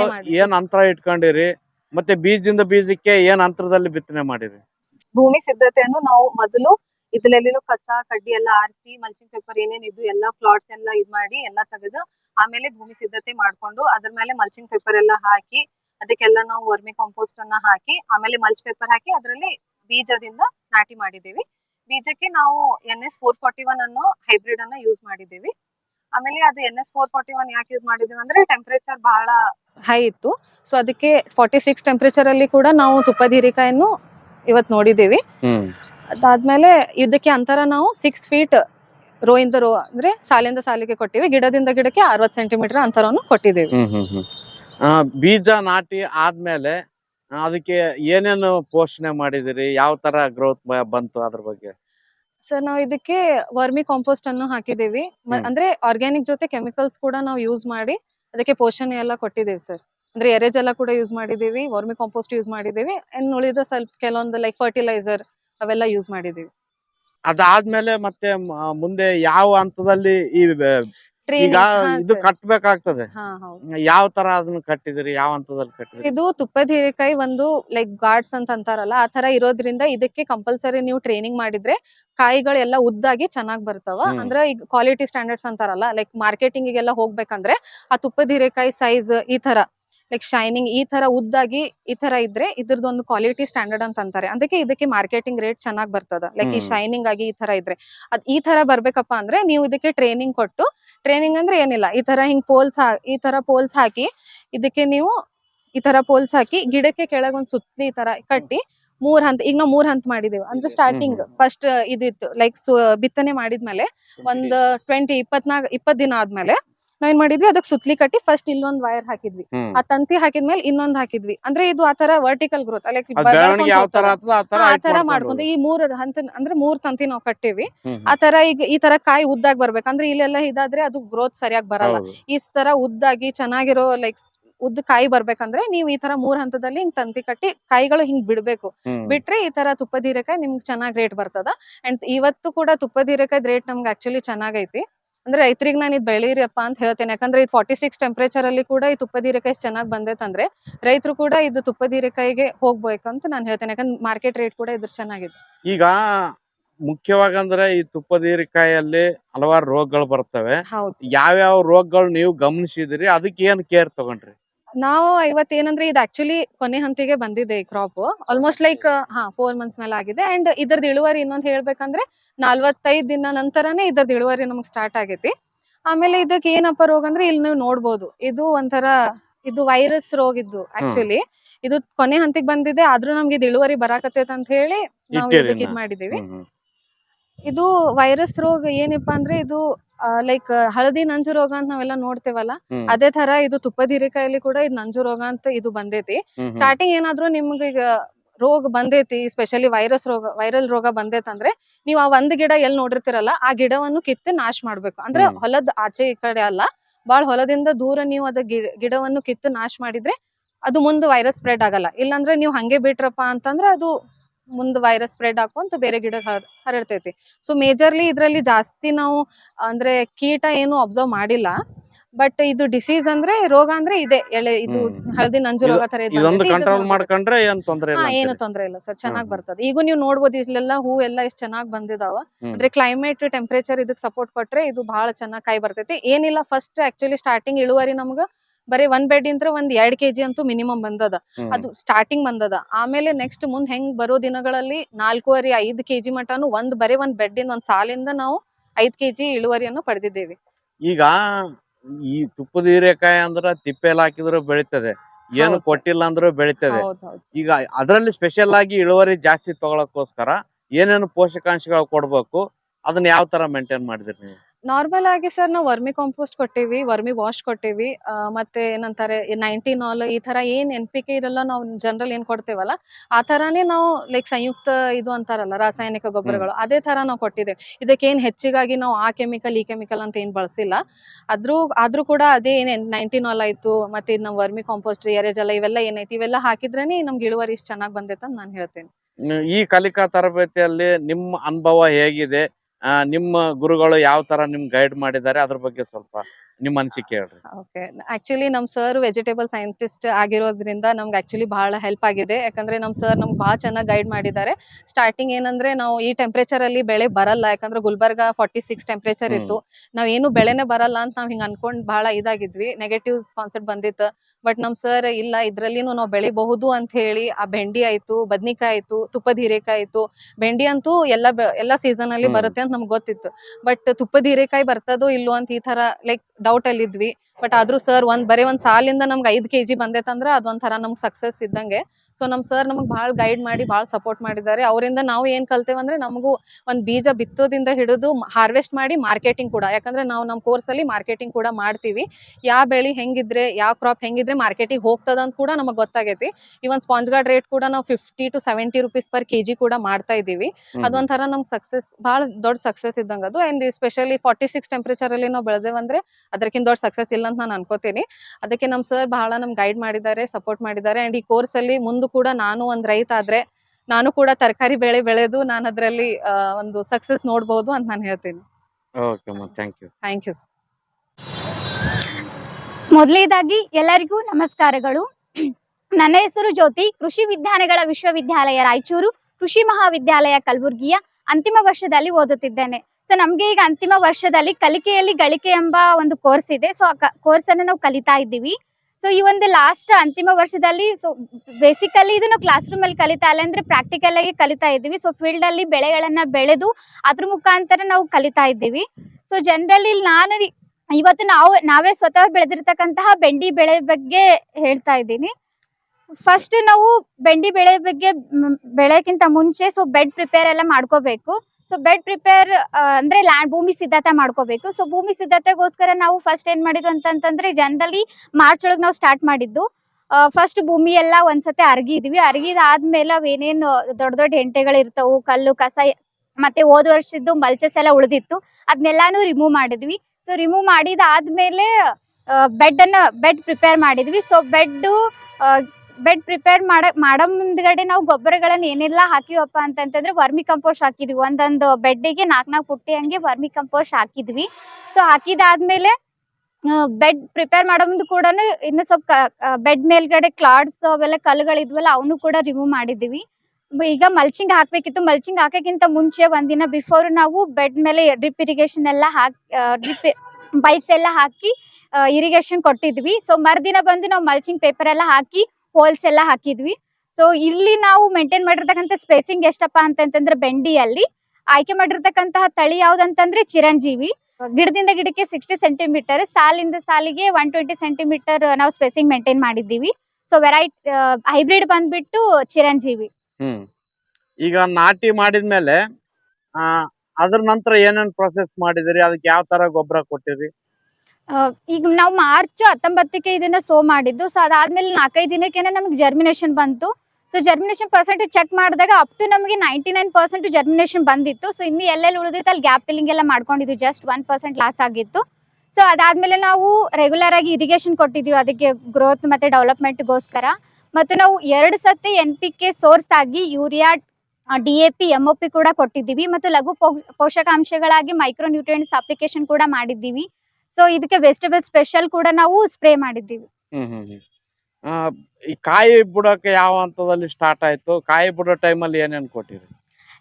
ಏನ್ ಅಂತರ ಇಟ್ಕೊಂಡಿರಿ? ಮತ್ತೆ ಬೀಜದಿಂದ ಬೀಜಕ್ಕೆ ಏನ್ ಅಂತರದಲ್ಲಿ ಬಿತ್ತನೆ ಮಾಡಿರಿ? ಭೂಮಿ ಸಿದ್ಧತೆಯನ್ನು ನಾವು ಮೊದಲು ಇದ್ರಲ್ಲಿರೋ ಕಸ, ಕಡ್ಡಿ ಎಲ್ಲ ಆರಿಸಿ, ಮಲ್ಚಿಂಗ್ ಪೇಪರ್ ಏನೇನ್ ಇದ್ದು ಎಲ್ಲ ಪ್ಲಾಟ್ಸ್ ಎಲ್ಲ ಇದ್ ಮಾಡಿ ಎಲ್ಲ ತೆಗೆದು ಆಮೇಲೆ ಭೂಮಿ ಸಿದ್ಧತೆ ಮಾಡ್ಕೊಂಡು ಅದ್ರ ಮೇಲೆ ಮಲ್ಚಿಂಗ್ ಪೇಪರ್ ಎಲ್ಲ ಹಾಕಿ, ಅದಕ್ಕೆಲ್ಲ ನಾವು ವರ್ಮಿ ಕಾಂಪೋಸ್ಟ್ ಅನ್ನ ಹಾಕಿ, ಆಮೇಲೆ ಮಲ್ಚ್ ಪೇಪರ್ ಹಾಕಿ ಅದರಲ್ಲಿ ಬೀಜದಿಂದ ನಾಟಿ ಮಾಡಿದ್ದೀವಿ. ಬೀಜಕ್ಕೆ ನಾವು N S four forty one ಅನ್ನೋ ಹೈಬ್ರಿಡ್ ಅನ್ನ ಯೂಸ್ ಮಾಡಿದ್ದೀವಿ. ಆಮೇಲೆ ಅದು N S four forty one ಯಾಕೆ ಯೂಸ್ ಮಾಡಿದೀವಿ ಅಂದ್ರೆ ಟೆಂಪರೇಚರ್ ಬಹಳ ಹೈ ಇತ್ತು. ಸೊ ಅದಕ್ಕೆ ಫಾರ್ಟಿ ಸಿಕ್ಸ್ ಟೆಂಪರೇಚರ್ ಅಲ್ಲಿ ಕೂಡ ನಾವು ತುಪ್ಪದ ಹೀರಿಕಾಯನ್ನು ಇವತ್ ನೋಡಿದೀವಿ ಅದಾದ್ಮೇಲೆ ಇದಕ್ಕೆ ಅಂತರ ನಾವು ಸಿಕ್ಸ್ ಫೀಟ್ ರೋ ಇಂದ ರೋ ಅಂದ್ರೆ ಸಾಲಿಂದ ಸಾಲಿಗೆ ಕೊಟ್ಟಿವಿ. ಗಿಡದಿಂದ ಗಿಡಕ್ಕೆ ಅರವತ್ ಸೆಂಟಿಮೀಟರ್ ಅಂತರವನ್ನು ಕೊಟ್ಟಿದ್ದೇವೆ. ಬೀಜ ನಾಟಿ ಆದ್ಮೇಲೆ ಅದಕ್ಕೆ ಏನೇನು ಪೋಷಣೆ ಮಾಡಿದಿರಿ ಯಾವ ತರ ಗ್ರೋತ್ ಬಂತು ಅದ್ರ ಬಗ್ಗೆ? ಸರ್ ನಾವು ಇದಕ್ಕೆ ವರ್ಮಿ ಕಾಂಪೋಸ್ಟ್ ಅನ್ನು ಹಾಕಿದೀವಿ ಅಂದ್ರೆ ಆರ್ಗ್ಯಾನಿಕ್ ಜೊತೆ ಕೆಮಿಕಲ್ಸ್ ಕೂಡ ನಾವು ಯೂಸ್ ಮಾಡಿ ಅದಕ್ಕೆ ಪೋಷಣೆ ಎಲ್ಲ ಕೊಟ್ಟಿದ್ದೇವೆ ಸರ್ ಅಂದ್ರೆ ಎರೇಜ್ ಎಲ್ಲ ಕೂಡ ಯೂಸ್ ಮಾಡಿದೀವಿ ವರ್ಮಿ ಕಾಂಪೋಸ್ಟ್ ಯೂಸ್ ಮಾಡಿದೀವಿ ಇನ್ನು ಉಳಿದ ಸ್ವಲ್ಪ ಕೆಲವೊಂದು ಲೈಕ್ ಫರ್ಟಿಲೈಸರ್ ಅವೆಲ್ಲ ಯೂಸ್ ಮಾಡಿದೀವಿ ಅದಾದ್ಮೇಲೆ ಮತ್ತೆ ಮುಂದೆ ಯಾವ ಹಂತದಲ್ಲಿ ಈ ಈಗ ಇದು. ಕಟ್ಬೇಕಾಗ್ತದೆ. ಯಾವ ತರ ಅದನ್ನ ಕಟ್ಟಿದ್ರಿ ಯಾವ ಹಂತದಲ್ಲಿ ಕಟ್ಟಿದಿರಿ? ಇದು ತುಪ್ಪದ ಹೀರೆಕಾಯಿ ಒಂದು ಲೈಕ್ ಗಾರ್ಡ್ಸ್ ಅಂತ ಅಂತಾರಲ್ಲ ಆ ತರ ಇರೋದ್ರಿಂದ ಇದಕ್ಕೆ ಕಂಪಲ್ಸರಿ ನೀವು ಟ್ರೈನಿಂಗ್ ಮಾಡಿದ್ರೆ ಕಾಯಿಗಳೆಲ್ಲ ಉದ್ದಾಗಿ ಚೆನ್ನಾಗ್ ಬರ್ತಾವ. ಅಂದ್ರೆ ಈಗ ಕ್ವಾಲಿಟಿ ಸ್ಟ್ಯಾಂಡರ್ಡ್ಸ್ ಅಂತಾರಲ್ಲ ಲೈಕ್ ಮಾರ್ಕೆಟಿಂಗ್ ಗೆಲ್ಲ ಹೋಗ್ಬೇಕಂದ್ರೆ ಆ ತುಪ್ಪದ ಹೀರೆಕಾಯಿ ಸೈಜ್ ಈ ತರ. ಲೈಕ್ ಶೈನಿಂಗ್ ಈ ತರ ಉದ್ದಾಗಿ ಈ ತರ ಇದ್ರೆ ಇದ್ರದ್ದು ಒಂದು ಕ್ವಾಲಿಟಿ ಸ್ಟ್ಯಾಂಡರ್ಡ್ ಅಂತ ಅಂತಾರೆ. ಅದಕ್ಕೆ ಇದಕ್ಕೆ ಮಾರ್ಕೆಟಿಂಗ್ ರೇಟ್ ಚೆನ್ನಾಗಿ ಬರ್ತದ. ಲೈಕ್ ಈ ಶೈನಿಂಗ್ ಆಗಿ ಈ ತರ ಇದ್ರೆ. ಅದ್ ಈ ತರ ಬರ್ಬೇಕಪ್ಪ ಅಂದ್ರೆ ನೀವು ಇದಕ್ಕೆ ಟ್ರೈನಿಂಗ್ ಕೊಟ್ಟು ಟ್ರೈನಿಂಗ್ ಅಂದ್ರೆ ಏನಿಲ್ಲ. ಈ ತರ ಹಿಂಗ್ ಪೋಲ್ಸ್ ಈ ತರ ಪೋಲ್ಸ್ ಹಾಕಿ ಇದಕ್ಕೆ ನೀವು ಈ ತರ ಪೋಲ್ಸ್ ಹಾಕಿ ಗಿಡಕ್ಕೆ ಕೆಳಗ್ ಒಂದ್ ಸುತ್ಲಿ ಈ ತರ ಕಟ್ಟಿ ಮೂರ್ ಹಂತ ಈಗ ನಾವು ಮೂರ್ ಹಂತ ಮಾಡಿದೀವಿ. ಅಂದ್ರೆ ಸ್ಟಾರ್ಟಿಂಗ್ ಫಸ್ಟ್ ಇದಿತ್ತು. ಲೈಕ್ ಬಿತ್ತನೆ ಮಾಡಿದ್ಮೇಲೆ ಒಂದ್ ಟ್ವೆಂಟಿ ಇಪ್ಪತ್ನಾಲ್ಕು ಇಪ್ಪತ್ ದಿನ ಆದ್ಮೇಲೆ ನಾವೇನ್ ಮಾಡಿದ್ವಿ? ಅದಕ್ಕೆ ಸುತ್ತಲಿ ಕಟ್ಟಿ ಫಸ್ಟ್ ಇಲ್ಲೊಂದ್ ವೈರ್ ಹಾಕಿದ್ವಿ. ಆ ತಂತಿ ಹಾಕಿದ್ಮೇಲೆ ಇನ್ನೊಂದ್ ಹಾಕಿದ್ವಿ. ಅಂದ್ರೆ ಇದು ಆತರ ವರ್ಟಿಕಲ್ ಗ್ರೋತ್ ಲೈಕ್ ಅದ್ ಬೆಳವಣಿಗೆ ಯಾವ ತರ ಆಗ್ತದ ಆ ತರ ಆ ತರ ಮಾಡ್ಕೊಂಡು ಈ ಮೂರ್ ಹಂತ ಅಂದ್ರೆ ಮೂರ್ ತಂತಿ ನಾವು ಕಟ್ಟಿವಿ. ಆತರ ಆ ತರ ಈಗ ಈ ತರ ಕಾಯಿ ಉದ್ದಾಗ್ ಬರ್ಬೇಕು. ಅಂದ್ರೆ ಇಲ್ಲೆಲ್ಲ ಇದಾದ್ರೆ ಅದು ಗ್ರೋತ್ ಸರಿಯಾಗಿ ಬರಲ್ಲ. ಈ ತರ ಉದ್ದಾಗಿ ಚೆನ್ನಾಗಿರೋ ಲೈಕ್ ಉದ್ದ ಕಾಯಿ ಬರ್ಬೇಕಂದ್ರೆ ನೀವು ಈ ತರ ಮೂರ್ ಹಂತದಲ್ಲಿ ಹಿಂಗ್ ತಂತಿ ಕಟ್ಟಿ ಕಾಯಿಗಳು ಹಿಂಗ್ ಬಿಡ್ಬೇಕು. ಬಿಟ್ರೆ ಈ ತರ ತುಪ್ಪದ ಹೀರೆಕಾಯಿ ನಿಮ್ಗೆ ಚೆನ್ನಾಗಿ ರೇಟ್ ಬರ್ತದ. ಅಂಡ್ ಇವತ್ತು ಕೂಡ ತುಪ್ಪದ ಹೀರೆಕಾಯಿ ರೇಟ್ ನಮ್ಗೆ ಆಕ್ಚುಲಿ ಚೆನ್ನಾಗೈತಿ. ಅಂದ್ರೆ ರೈತರಿಗೆ ನಾನು ಇದು ಬೆಳೀರಿಯಪ್ಪ ಅಂತ ಹೇಳ್ತೇನೆ. ಯಾಕಂದ್ರೆ ಇದು ಫಾರ್ಟಿ ಸಿಕ್ಸ್ ಟೆಂಪರೇಚರ್ ಅಲ್ಲಿ ಕೂಡ ಈ ತುಪ್ಪದ ಹೀರೆಕಾಯಿ ಚೆನ್ನಾಗಿ ಬಂದೈತಂದ್ರೆ ರೈತರು ಕೂಡ ಇದು ತುಪ್ಪದ ಹೀರೆಕಾಯಿಗೆ ಹೋಗ್ಬೇಕಂತ ನಾನು ಹೇಳ್ತೇನೆ. ಯಾಕಂದ್ರೆ ಮಾರ್ಕೆಟ್ ರೇಟ್ ಕೂಡ ಇದ್ರ ಚೆನ್ನಾಗಿದೆ. ಈಗ ಮುಖ್ಯವಾಗಂದ್ರೆ ಈ ತುಪ್ಪದ ಹೀರೆಕಾಯಲ್ಲಿ ಹಲವಾರು ರೋಗಗಳು ಬರ್ತವೆ. ಹೌದು. ಯಾವ್ಯಾವ ರೋಗಗಳು ನೀವು ಗಮನಿಸಿದ್ರಿ? ಅದಕ್ಕೆ ಏನ್ ಕೇರ್ ತಗೊಂಡ್ರಿ? ನಾವು ಇವತ್ತು ಏನಂದ್ರೆ ಇದು ಆಕ್ಚುಲಿ ಕೊನೆ ಹಂತಿಗೆ ಬಂದಿದೆ ಈ ಕ್ರಾಪ್ ಆಲ್ಮೋಸ್ಟ್ ಲೈಕ್ ಹಾ ಫೋರ್ ಮಂತ್ಸ್ ಮೇಲೆ ಆಗಿದೆ. ಅಂಡ್ ಇದ್ರದ್ದು ಇಳುವರಿ ಇನ್ನೊಂದ್ ಹೇಳ್ಬೇಕಂದ್ರೆ ನಲ್ವತ್ತೈದ್ ದಿನ ನಂತರನೇ ಇದ್ರದ್ದು ಇಳುವರಿ ನಮಗ್ ಸ್ಟಾರ್ಟ್ ಆಗೈತಿ. ಆಮೇಲೆ ಇದಕ್ಕೆ ಏನಪ್ಪ ರೋಗ ಅಂದ್ರೆ ಇಲ್ಲಿ ನೀವು ನೋಡ್ಬೋದು. ಇದು ಒಂಥರ ಇದು ವೈರಸ್ ರೋಗ ಇದ್ದು ಆಕ್ಚುಲಿ ಇದು ಕೊನೆ ಹಂತಿಗೆ ಬಂದಿದೆ. ಆದ್ರೂ ನಮ್ಗೆ ಇದು ಇಳುವರಿ ಬರಾಕತ್ತೈತೆ ಅಂತ ಹೇಳಿ ನಾವು ಇದಕ್ಕೆ ಇದ್ ಮಾಡಿದೀವಿ. ಇದು ವೈರಸ್ ರೋಗ ಏನಪ್ಪಾ ಅಂದ್ರೆ ಇದು ಲೈಕ್ ಹಳದಿ ನಂಜು ರೋಗ ಅಂತ ನಾವೆಲ್ಲ ನೋಡ್ತೇವಲ್ಲ ಅದೇ ತರ ಇದು ತುಪ್ಪದ ಹೀರೆಕಾಯಲ್ಲಿ ಕೂಡ ಇದು ನಂಜು ರೋಗ ಅಂತ ಇದು ಬಂದೈತಿ. ಸ್ಟಾರ್ಟಿಂಗ್ ಏನಾದ್ರು ನಿಮ್ಗೆ ಈಗ ರೋಗ ಬಂದೈತಿ ಸ್ಪೆಷಲಿ ವೈರಸ್ ರೋಗ ವೈರಲ್ ರೋಗ ಬಂದೈತಂದ್ರೆ ನೀವು ಆ ಒಂದ್ ಗಿಡ ಎಲ್ಲಿ ನೋಡಿರ್ತಿರಲ್ಲ ಆ ಗಿಡವನ್ನು ಕಿತ್ತು ನಾಶ ಮಾಡ್ಬೇಕು ಅಂದ್ರೆ. ಹೊಲದ ಆಚೆ ಈ ಕಡೆ ಅಲ್ಲ ಬಾಳ ಹೊಲದಿಂದ ದೂರ ನೀವು ಅದ ಗಿಡವನ್ನು ಕಿತ್ತು ನಾಶ ಮಾಡಿದ್ರೆ ಅದು ಮುಂದೆ ವೈರಸ್ ಸ್ಪ್ರೆಡ್ ಆಗಲ್ಲ ಇಲ್ಲಾಂದ್ರೆ ನೀವು ಹಂಗೆ ಬಿಟ್ರಪ್ಪ ಅಂತಂದ್ರೆ ಅದು ಮುಂದೆ ವೈರಸ್ ಸ್ಪ್ರೆಡ್ ಹಾಕೊಂತ ಬೇರೆ ಗಿಡ ಹರಡ್ತೈತಿ. ಸೊ ಮೇಜರ್ಲಿ ಇದ್ರಲ್ಲಿ ಜಾಸ್ತಿ ನಾವು ಅಂದ್ರೆ ಕೀಟ ಏನು ಅಬ್ಸರ್ವ್ ಮಾಡಿಲ್ಲ. ಬಟ್ ಇದು ಡಿಸೀಸ್ ಅಂದ್ರೆ ರೋಗ ಅಂದ್ರೆ ಇದೆ. ಎಳೆ ಇದು ಹಳದಿ ನಂಜು ರೋಗ ತರ ಮಾಡ್ಕೊಂಡ್ರೆ ಏನ್ ತೊಂದ್ರೆ ಇಲ್ಲ ಹಾ ಏನು ಅಂತೀರಿ. ತೊಂದ್ರೆ ಇಲ್ಲ ಸರ್. ಚೆನ್ನಾಗಿ. ಬರ್ತದೆ. ಈಗ ನೀವು ನೋಡ್ಬೋದು ಇಲ್ಲೆಲ್ಲ ಹೂ ಎಲ್ಲ ಎಷ್ಟ್ ಚೆನ್ನಾಗಿ ಬಂದಿದಾವ. ಅಂದ್ರೆ ಕ್ಲೈಮೇಟ್ ಟೆಂಪರೇಚರ್ ಇದಕ್ ಸಪೋರ್ಟ್ ಕೊಟ್ರೆ ಇದು ಬಹಳ ಚೆನ್ನಾಗಿ ಕಾಯಿ ಬರ್ತೈತಿ. ಏನಿಲ್ಲ ಫಸ್ಟ್ ಆಕ್ಚುಲಿ ಸ್ಟಾರ್ಟಿಂಗ್ ಇಳುವರಿ ನಮ್ಗ ಬರೀ ಒಂದ್ ಬೆಡ್ ಇಂತ್ರ ಒಂದ್ ಎರಡ್ ಕೆಜಿ ಅಂತೂ ಮಿನಿಮಮ್ ಬಂದದ. ಅದು ಸ್ಟಾರ್ಟಿಂಗ್ ಬಂದದ. ಆಮೇಲೆ ನೆಕ್ಸ್ಟ್ ಮುಂದ್ ಹೆಂಗ್ ಬರೋ ದಿನಗಳಲ್ಲಿ ನಾಲ್ಕೂವರೆ ಐದ್ ಕೆಜಿ ಮಟನು ಒಂದ್ ಬರೀ ಒಂದ್ ಬೆಡ್ ಇಂದ ಒಂದ್ ಸಾಲಿಂದ ನಾವು ಐದ್ ಕೆಜಿ ಇಳುವರಿಯನ್ನು ಪಡೆದಿದ್ದೇವೆ. ಈಗ ಈ ತುಪ್ಪದ ಹೀರೆಕಾಯಿ ಅಂದ್ರ ತಿಪ್ಪೆಲ್ಲ ಹಾಕಿದ್ರು ಬೆಳಿತದೆ. ಏನು. ಕೊಟ್ಟಿಲ್ಲ ಅಂದ್ರು ಬೆಳಿತದೆ. ಈಗ ಅದರಲ್ಲಿ ಸ್ಪೆಷಲ್ ಆಗಿ ಇಳುವರಿ ಜಾಸ್ತಿ ತಗೊಳಕೋಸ್ಕರ ಏನೇನು ಪೋಷಕಾಂಶಗಳು ಕೊಡ್ಬೇಕು ಅದನ್ನ ಯಾವ ತರ ಮೇಂಟೈನ್ ಮಾಡಿದ್ರಿ ನೀವು? ನಾರ್ಮಲ್ ಆಗಿ ಸರ್ ನಾವು ವರ್ಮಿ ಕಾಂಪೋಸ್ಟ್ ಕೊಟ್ಟಿವಿ ವರ್ಮಿ ವಾಶ್ ಕೊಟ್ಟಿವಿ ಮತ್ತೆ ಏನಂತಾರೆ ನೈನ್ಟೀನ್ ಆಲ್ ಈ ತರ ಏನ್ ಎನ್ ಪಿ ಕೆ ಇರಲ್ಲ ನಾವು ಜನರಲ್ ಏನ್ ಕೊಡ್ತೇವಲ್ಲ ಆ ತರಾನೇ ನಾವು ಲೈಕ್ ಸಂಯುಕ್ತ ಇದು ಅಂತಾರಲ್ಲ ರಾಸಾಯನಿಕ ಗೊಬ್ಬರಗಳು ಅದೇ ತರ ನಾವು ಕೊಟ್ಟಿದ್ದೇವೆ ಇದಕ್ಕೆ ಏನ್ ಹೆಚ್ಚಿಗಾಗಿ ನಾವು ಆ ಕೆಮಿಕಲ್ ಈ ಕೆಮಿಕಲ್ ಅಂತ ಏನ್ ಬಳಸಿಲ್ಲ. ಆದ್ರೂ ಆದ್ರೂ ಕೂಡ ಅದೇ ಏನ್ ನೈನ್ಟೀನ್ ಆಲ್ ಆಯ್ತು ಮತ್ತೆ ನಾವು ವರ್ಮಿ ಕಾಂಪೋಸ್ಟ್ ಎರೆಜಲ ಇವೆಲ್ಲ ಏನೈತಿ ಇವೆಲ್ಲ ಹಾಕಿದ್ರೇನೆ ನಮ್ಗೆ ಇಳುವರಿ ಇಷ್ಟು ಚೆನ್ನಾಗಿ ಬಂದೈತೆ ಅಂತ ನಾನು ಹೇಳ್ತೇನೆ. ಈ ಕಲಿಕಾ ತರಬೇತಿಯಲ್ಲಿ ನಿಮ್ಮ ಅನುಭವ ಹೇಗಿದೆ? ನಿಮ್ಮ ಗುರುಗಳು ಯಾವ ತರ ನಿಮ್ ಗೈಡ್ ಮಾಡಿದ್ದಾರೆ ಅದ್ರ ಬಗ್ಗೆ ಸ್ವಲ್ಪ ನಿಮ್ಮ ಅನಿಸಿಕೆ ಹೇಳ್ರಿ. ಓಕೆ. ಆಕ್ಚುಲಿ ನಮ್ ಸರ್ ವೆಜಿಟೇಬಲ್ ಸೈಂಟಿಸ್ಟ್ ಆಗಿರೋದ್ರಿಂದ ನಮ್ಗೆ ಆಕ್ಚುಲಿ ಬಹಳ ಹೆಲ್ಪ್ ಆಗಿದೆ. ಯಾಕಂದ್ರೆ ನಮ್ ಸರ್ ನಮ್ಗೆ ಬಹಳ ಚೆನ್ನಾಗಿ ಗೈಡ್ ಮಾಡಿದ್ದಾರೆ. ಸ್ಟಾರ್ಟಿಂಗ್ ಏನಂದ್ರೆ ನಾವು ಈ ಟೆಂಪರೇಚರ್ ಅಲ್ಲಿ ಬೆಳೆ ಬರಲ್ಲ. ಯಾಕಂದ್ರೆ ಗುಲ್ಬರ್ಗ ಫಾರ್ಟಿ ಸಿಕ್ಸ್ ಟೆಂಪರೇಚರ್ ಇತ್ತು ನಾವ್ ಏನು ಬೆಳೆನೆ ಬರಲ್ಲ ಅಂತ ನಾವ್ ಹಿಂಗ್ ಅನ್ಕೊಂಡ್ ಬಹಳ ಇದಾಗಿದ್ವಿ. ನೆಗೆಟಿವ್ ಕಾನ್ಸೆಪ್ಟ್ ಬಂದಿತ್ತು. ಬಟ್ ನಮ್ ಸರ್ ಇಲ್ಲ ಇದ್ರಲ್ಲಿನೂ ನಾವು ಬೆಳಿಬಹುದು ಅಂತ ಹೇಳಿ ಆ ಬೆಂಡಿ ಆಯ್ತು ಬದ್ನಿಕಾಯಿ ಆಯ್ತು ತುಪ್ಪದ ಹೀರೆಕಾಯಿ ಆಯ್ತು. ಬೆಂಡಿ ಅಂತೂ ಎಲ್ಲ ಎಲ್ಲಾ ಎಲ್ಲ ಸೀಸನ್ ಅಲ್ಲಿ ಬರುತ್ತೆ ಅಂತ ನಮ್ಗೆ ಗೊತ್ತಿತ್ತು. ಬಟ್ ತುಪ್ಪದ ಹೀರೆಕಾಯಿ ಬರ್ತದೋ ಇಲ್ಲೋ ಅಂತ ಈ ತರ ಲೈಕ್ ಡೌಟ್ ಅಲ್ಲಿ ಇದ್ವಿ. ಬಟ್ ಆದ್ರೂ ಸರ್ ಒಂದ್, ಬರೀ ಒಂದ್ ಸಾಲಿಂದ ನಮ್ಗೆ ಐದ್ ಕೆಜಿ ಬಂದೈತಂದ್ರ ಅದೊಂಥರ ನಮ್ಗೆ ಸಕ್ಸಸ್ ಇದ್ದಂಗೆ. ಸೊ ನಮ್ ಸರ್ ನಮಗ್ ಬಹಳ ಗೈಡ್ ಮಾಡಿ ಬಹಳ ಸಪೋರ್ಟ್ ಮಾಡಿದ್ದಾರೆ. ಅವರಿಂದ ನಾವು ಏನ್ ಕಲ್ತೇವಂದ್ರೆ ನಮಗೂ ಒಂದ್ ಬೀಜ ಬಿತ್ತೋದಿಂದ ಹಿಡಿದು ಹಾರ್ವೆಸ್ಟ್ ಮಾಡಿ ಮಾರ್ಕೆಟಿಂಗ್ ಕೂಡ. ಯಾಕಂದ್ರೆ ನಾವು ನಮ್ಮ ಕೋರ್ಸಲ್ಲಿ ಮಾರ್ಕೆಟಿಂಗ್ ಕೂಡ ಮಾಡ್ತೀವಿ. ಯಾವ ಬೆಳೆ ಹೆಂಗಿದ್ರೆ ಯಾವ ಕ್ರಾಪ್ ಹೆಂಗಿದ್ರೆ ಮಾರ್ಕೆಟಿಗೆ ಹೋಗ್ತದ ಅಂತ ಕೂಡ ನಮಗ್ ಗೊತ್ತಾಗೈತಿ. ಇವನ್ ಸ್ಪಾಂಜ್ ಗಾರ್ಡ್ ರೇಟ್ ಕೂಡ ನಾವು fifty to seventy rupees per KG ಕೂಡ ಮಾಡ್ತಾ ಇದೀವಿ. ಅದೊಂಥರ ನಮ್ಗೆ ಸಕ್ಸಸ್ ಬಹಳ ದೊಡ್ಡ ಸಕ್ಸಸ್ ಇದ್ದಂಗೆ ಅದು. And specially forty six temperature ಅಲ್ಲಿ ನಾವು ಬೆಳೆದೇವಂದ್ರೆ ಅದಕ್ಕಿಂತ ದೊಡ್ಡ ಸಕ್ಸಸ್ ಇಲ್ಲ ಅಂತ ನಾನು ಅನ್ಕೋತೀನಿ. ಅದಕ್ಕೆ ನಮ್ ಸರ್ ಬಹಳ ನಮ್ಗೆ ಗೈಡ್ ಮಾಡಿದ್ದಾರೆ ಸಪೋರ್ಟ್ ಮಾಡಿದ್ದಾರೆ. ಅಂಡ್ ಈ ಕೋರ್ಸ್ ಅಲ್ಲಿ ಮುಂದೆ ಕೂಡ ನಾನು ಒಂದ್ ರೈತ ಆದ್ರೆ ನಾನು ಕೂಡ ತರಕಾರಿ ಬೆಳೆ ಬೆಳೆದು ನಾನು ಅದರಲ್ಲಿ ಒಂದು ಸಕ್ಸಸ್ ನೋಡ್ಬೋದು ಅಂತ ನಾನು ಹೇಳ್ತೀನಿ. ಥ್ಯಾಂಕ್ ಯು ಥ್ಯಾಂಕ್ ಯು ಮೊದಲನೇದಾಗಿ ಎಲ್ಲರಿಗೂ ನಮಸ್ಕಾರಗಳು. ನನ್ನ ಹೆಸರು ಜ್ಯೋತಿ. ಕೃಷಿ ವಿಜ್ಞಾನಗಳ ವಿಶ್ವವಿದ್ಯಾಲಯ ರಾಯಚೂರು. ಕೃಷಿ ಮಹಾವಿದ್ಯಾಲಯ ಕಲಬುರಗಿಯ. ಅಂತಿಮ ವರ್ಷದಲ್ಲಿ ಓದುತ್ತಿದ್ದೇನೆ. ಸೊ ನಮ್ಗೆ ಈಗ ಅಂತಿಮ ವರ್ಷದಲ್ಲಿ ಕಲಿಕೆಯಲ್ಲಿ ಗಳಿಕೆ ಎಂಬ ಒಂದು ಕೋರ್ಸ್ ಇದೆ. ಸೊ ಆ ಕೋರ್ಸ್ ಅನ್ನು ನಾವು ಕಲಿತಾ ಇದ್ದೀವಿ. ಸೊ ಈ ಒಂದು ಲಾಸ್ಟ್ ಅಂತಿಮ ವರ್ಷದಲ್ಲಿ ಸೊ ಬೇಸಿಕಲಿ ಇದನ್ನು ಕ್ಲಾಸ್ ರೂಮ್ ಅಲ್ಲಿ ಕಲಿತಾ ಇಲ್ಲ ಅಂದ್ರೆ ಪ್ರಾಕ್ಟಿಕಲ್ ಆಗಿ ಕಲಿತಾ ಇದ್ದೀವಿ. ಸೊ ಫೀಲ್ಡ್ ಅಲ್ಲಿ ಬೆಳೆಗಳನ್ನ ಬೆಳೆದು ಅದ್ರ ಮುಖಾಂತರ ನಾವು ಕಲಿತಾ ಇದ್ದೀವಿ. ಸೊ ಜನರಲ್ಲಿ ನಾನು ಇವತ್ತು ನಾವು ನಾವೇ ಸ್ವತಃ ಬೆಳೆದಿರ್ತಕ್ಕಂತಹ ಬೆಂಡಿ ಬೆಳೆ ಬಗ್ಗೆ ಹೇಳ್ತಾ ಇದ್ದೀನಿ. ಫಸ್ಟ್ ನಾವು ಬೆಂಡಿ ಬೆಳೆ ಬಗ್ಗೆ ಬೆಳೆಕ್ಕಿಂತ ಮುಂಚೆ ಸೊ ಬೆಡ್ ಪ್ರಿಪೇರ್ ಎಲ್ಲ ಮಾಡ್ಕೋಬೇಕು. ಸೊ ಬೆಡ್ ಪ್ರಿಪೇರ್ ಅಂದ್ರೆ ಲ್ಯಾಂಡ್ ಭೂಮಿ ಸಿದ್ಧತೆ ಮಾಡ್ಕೋಬೇಕು. ಸೊ ಭೂಮಿ ಸಿದ್ಧತೆಗೋಸ್ಕರ ನಾವು ಫಸ್ಟ್ ಏನ್ ಮಾಡಿದ್ವಿ ಅಂತಂತಂದ್ರೆ ಜನರಲಿ ಮಾರ್ಚ್ ಒಳಗೆ ನಾವು ಸ್ಟಾರ್ಟ್ ಮಾಡಿದ್ದು. ಫಸ್ಟ್ ಭೂಮಿ ಎಲ್ಲ ಒಂದ್ಸತಿ ಅರ್ಗಿದ್ವಿ. ಅರಗಿದಾದ್ಮೇಲೆ ಅವೇನೇನು ದೊಡ್ಡ ದೊಡ್ಡ ಹೆಂಟೆಗಳು ಇರ್ತವು ಕಲ್ಲು, ಕಸ, ಮತ್ತೆ ಹೋದ ವರ್ಷದ್ದು ಮಲ್ಚಸ್ ಎಲ್ಲ ಉಳಿದಿತ್ತು. ಅದನ್ನೆಲ್ಲಾನು ರಿಮೂವ್ ಮಾಡಿದ್ವಿ. ಸೊ ರಿಮೂವ್ ಮಾಡಿದಾದ್ಮೇಲೆ ಬೆಡ್ ಅನ್ನ ಬೆಡ್ ಪ್ರಿಪೇರ್ ಮಾಡಿದ್ವಿ. ಸೊ ಬೆಡ್ ಬೆಡ್ ಪ್ರಿಪೇರ್ ಮಾಡ, ಮಾಡೋ ಮುಂದ್ಗಡೆ ನಾವು ಗೊಬ್ಬರಗಳನ್ನ ಏನೆಲ್ಲ ಹಾಕಿವಪ್ಪ ಅಂತಂತಂದ್ರೆ ವರ್ಮಿ ಕಂಪೋಸ್ಟ್ ಹಾಕಿದ್ವಿ. ಒಂದೊಂದು ಬೆಡ್ಡಿಗೆ ನಾಲ್ಕು ನಾಲ್ಕು ಪುಟ್ಟಿ ಹಂಗೆ ವರ್ಮಿ ಕಂಪೋಸ್ಟ್ ಹಾಕಿದ್ವಿ. ಸೊ ಹಾಕಿದಾದ್ಮೇಲೆ ಬೆಡ್ ಪ್ರಿಪೇರ್ ಮಾಡೋ ಮುಂದೆ ಕೂಡ ಇನ್ನು ಸ್ವಲ್ಪ ಬೆಡ್ ಮೇಲ್ಗಡೆ ಕ್ಲಾಡ್ಸ್ ಅವೆಲ್ಲ ಕಲ್ಲುಗಳಿದ್ವಲ್ಲ ಅವನು ಕೂಡ ರಿಮೂವ್ ಮಾಡಿದ್ವಿ. ಈಗ ಮಲ್ಚಿಂಗ್ ಹಾಕ್ಬೇಕಿತ್ತು. ಮಲ್ಚಿಂಗ್ ಹಾಕಕ್ಕಿಂತ ಮುಂಚೆ ಒಂದಿನ ಬಿಫೋರ್ ನಾವು ಬೆಡ್ ಮೇಲೆ ಡ್ರಿಪ್ ಇರಿಗೇಷನ್ ಎಲ್ಲ ಹಾಕಿ ಪೈಪ್ಸ್ ಎಲ್ಲ ಹಾಕಿ ಇರಿಗೇಷನ್ ಕೊಟ್ಟಿದ್ವಿ. ಸೊ ಮರುದಿನ ಬಂದು ನಾವು ಮಲ್ಚಿಂಗ್ ಪೇಪರ್ ಎಲ್ಲ ಹಾಕಿ ಹೋಲ್ಸ್ ಎಲ್ಲ ಹಾಕಿದ್ವಿ. ಸೊ ಇಲ್ಲಿ ನಾವು ಮೇಂಟೈನ್ ಮಾಡಿರ್ತಕ್ಕಂಥ ಸ್ಪೇಸಿಂಗ್ ಎಷ್ಟಪ್ಪ ಅಂತಂತಂದ್ರೆ ಬೆಂಡಿಯಲ್ಲಿ. ಆಯ್ಕೆ ಮಾಡಿರ್ತಕ್ಕಂತಹ ತಳಿ ಯಾವ್ದಂತಂದ್ರೆ ಚಿರಂಜೀವಿ. ಗಿಡದಿಂದ ಗಿಡಕ್ಕೆ ಸಿಕ್ಸ್ಟಿ ಸೆಂಟಿಮೀಟರ್ ಸಾಲಿಂದ ಸಾಲಿಗೆ ಒನ್ ಟ್ವೆಂಟಿ ಸೆಂಟಿಮೀಟರ್ ನಾವು ಸ್ಪೇಸಿಂಗ್ ಮೇಂಟೈನ್ ಮಾಡಿದ್ದೀವಿ. ಸೊ ವೆರೈಟಿ ಹೈಬ್ರಿಡ್ ಬಂದ್ಬಿಟ್ಟು ಚಿರಂಜೀವಿ. ಹ್ಮ್. ಈಗ ನಾಟಿ ಮಾಡಿದ್ಮೇಲೆ ಆ ಅದ್ರ ನಂತರ ಏನೇನ್ ಪ್ರೊಸೆಸ್ ಮಾಡಿದಿರಿ? ಅದಕ್ಕೆ ಯಾವ ತರ ಗೊಬ್ಬರ ಕೊಟ್ಟಿರಿ? ಈಗ ನಾವು ಮಾರ್ಚ್ ಹತ್ತೊಂಬತ್ತಕ್ಕೆ ಇದನ್ನ ಸೋ ಮಾಡಿದ್ದು. ಸೊ ಅದಾದ್ಮೇಲೆ ನಾಲ್ಕೈದು ದಿನಕ್ಕೇನೆ ನಮ್ಗೆ ಜರ್ಮಿನೇಷನ್ ಬಂತು. ಸೊ ಜರ್ಮಿನೇಷನ್ ಪರ್ಸೆಂಟ್ ಚೆಕ್ ಮಾಡಿದಾಗ ಅಪ್ ಟು ನಮಗೆ ನೈಂಟಿ ನೈನ್ ಪರ್ಸೆಂಟ್ ಜರ್ಮಿನೇಷನ್ ಬಂದಿತ್ತು. ಸೊ ಇನ್ನು ಎಲ್ಲೆಲ್ಲಿ ಉಳಿದಿತ್ತು ಅಲ್ಲಿ ಗ್ಯಾಪ್ ಫಿಲ್ಲಿಂಗ್ ಎಲ್ಲ ಮಾಡ್ಕೊಂಡಿದ್ವಿ. ಜಸ್ಟ್ ಒನ್ ಪರ್ಸೆಂಟ್ ಲಾಸ್ ಆಗಿತ್ತು. ಸೊ ಅದಾದ್ಮೇಲೆ ನಾವು ರೆಗ್ಯುಲರ್ ಆಗಿ ಇರಿಗೇಷನ್ ಕೊಟ್ಟಿದ್ವಿ. ಅದಕ್ಕೆ ಗ್ರೋತ್ ಮತ್ತೆ ಡೆವಲಪ್ಮೆಂಟ್ಗೋಸ್ಕರ ಮತ್ತು ನಾವು ಎರಡು ಸತಿ ಎನ್ ಪಿ ಕೆ ಸೋರ್ಸ್ ಆಗಿ urea D A P M O P ಕೂಡ ಕೊಟ್ಟಿದ್ದೀವಿ. ಮತ್ತು ಲಘು ಪೋಷಕಾಂಶಗಳಾಗಿ ಮೈಕ್ರೋ ನ್ಯೂಟ್ರಿಯೆಂಟ್ಸ್ ಅಪ್ಲಿಕೇಶನ್ ಕೂಡ ಮಾಡಿದ್ದೀವಿ. ಸೊ ಇದಕ್ಕೆ ವೆಜಿಟೇಬಲ್ ಸ್ಪೆಷಲ್ ಕೂಡ ನಾವು ಸ್ಪ್ರೇ ಮಾಡಿದ್ದೀವಿ. ಹ್ಮ್ ಹ್ಮ್ ಹ್ಮ್. ಆ, ಈ ಕಾಯಿ ಬಿಡೋಕೆ ಯಾವ ಹಂತದಲ್ಲಿ ಸ್ಟಾರ್ಟ್ ಆಯ್ತು? ಕಾಯಿ ಬಿಡೋ ಟೈಮಲ್ಲಿ ಏನೇನ್ ಕೊಟ್ಟಿರಿ?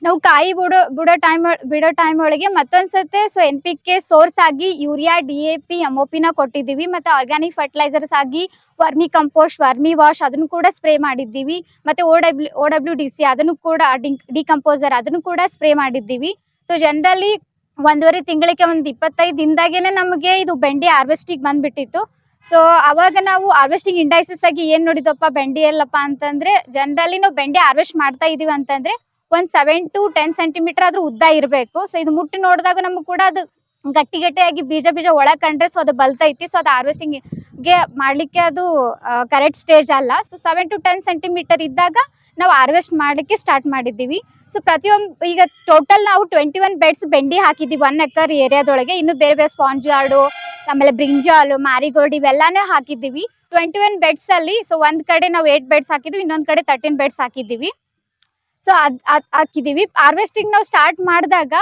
ನಾವು ಕಾಯಿ ಬಿಡೋ ಬಿಡೋ ಟೈಮ್ ಬಿಡೋ ಟೈಮ್ ಒಳಗೆ ಮತ್ತೊಂದ್ಸತೆ so N P K source ಆಗಿ urea D A P M O ಪಿನ ಕೊಟ್ಟಿದ್ದೀವಿ ಮತ್ತು ಆರ್ಗ್ಯಾನಿಕ್ ಫರ್ಟಿಲೈಸರ್ಸ್ ಆಗಿ ವರ್ಮಿ ಕಂಪೋಸ್ಟ್ ವರ್ಮಿ ವಾಶ್ ಅದನ್ನು ಕೂಡ ಸ್ಪ್ರೇ ಮಾಡಿದ್ದೀವಿ. ಮತ್ತು O W O W D C ಅದನ್ನು ಕೂಡ ಡಿಕಂಪೋಸರ್ ಅದನ್ನು ಕೂಡ ಸ್ಪ್ರೇ ಮಾಡಿದ್ದೀವಿ. ಸೊ ಜನರಲಿ ಒಂದೂವರೆ ತಿಂಗಳಿಗೆ ಒಂದು ಇಪ್ಪತ್ತೈದು ದಿನದಾಗೇನೆ ನಮಗೆ ಇದು ಬೆಂಡಿ ಹಾರ್ವೆಸ್ಟಿಗೆ ಬಂದ್ಬಿಟ್ಟಿತ್ತು. ಸೊ ಅವಾಗ ನಾವು ಹಾರ್ವೆಸ್ಟಿಂಗ್ ಇಂಡೈಸಸ್ ಆಗಿ ಏನು ನೋಡಿದಪ್ಪ ಬೆಂಡಿ ಎಲ್ಲಪ್ಪ ಅಂತಂದ್ರೆ ಜನರಲಿ ನಾವು ಬೆಂಡಿ ಹಾರ್ವೆಸ್ಟ್ ಮಾಡ್ತಾ ಇದೀವಿ ಅಂತಂದ್ರೆ ಒಂದ್ ಸೆವೆನ್ ಟು ಟೆನ್ ಸೆಂಟಿಮೀಟರ್ ಆದ್ರೂ ಉದ್ದ ಇರಬೇಕು. ಸೊ ಇದು ಮುಟ್ಟಿ ನೋಡಿದಾಗ ನಮ್ಗೆ ಕೂಡ ಅದು ಗಟ್ಟಿ ಗಟ್ಟಿಯಾಗಿ ಬೀಜ ಬೀಜ ಒಳಗೆ ಕಂಡ್ರೆ ಸೊ ಅದು ಬಲ್ತೈತಿ. ಸೊ ಅದು ಹಾರ್ವೆಸ್ಟಿಂಗ್ಗೆ ಮಾಡ್ಲಿಕ್ಕೆ ಅದು ಕರೆಕ್ಟ್ ಸ್ಟೇಜ್ ಅಲ್ಲ. So seven to ten centimetre ಇದ್ದಾಗ ನಾವು ಹಾರ್ವೆಸ್ಟ್ ಮಾಡಲಿಕ್ಕೆ ಸ್ಟಾರ್ಟ್ ಮಾಡಿದ್ದೀವಿ. ಸೊ ಪ್ರತಿಯೊಂದು ಈಗ ಟೋಟಲ್ ನಾವು ಟ್ವೆಂಟಿ ಒನ್ ಬೆಡ್ಸ್ ಬೆಂಡಿ ಹಾಕಿದ್ದೀವಿ ಒನ್ ಎಕರ್ ಏರಿಯಾದೊಳಗೆ ಇನ್ನು ಬೇರೆ ಬೇರೆ ಸ್ಪಾಂಜ್ ಆಡು ಆಮೇಲೆ ಬ್ರಿಂಜಾಲು ಮ್ಯಾರಿಗೋಲ್ಡ್ ಇವೆಲ್ಲಾನು ಹಾಕಿದ್ದೀವಿ. ಟ್ವೆಂಟಿ ಒನ್ ಬೆಡ್ಸ್ ಅಲ್ಲಿ ಸೊ ಒಂದ್ ಕಡೆ ನಾವು ಏಟ್ ಬೆಡ್ಸ್ ಹಾಕಿದ್ವಿ ಇನ್ನೊಂದ್ ಕಡೆ ತರ್ಟೀನ್ ಬೆಡ್ಸ್ ಹಾಕಿದ್ದೀವಿ. ಸೊ ಅದ್ ಹಾಕಿದೀವಿ ಹಾರ್ವೆಸ್ಟಿಂಗ್ ನಾವು ಸ್ಟಾರ್ಟ್ ಮಾಡಿದಾಗ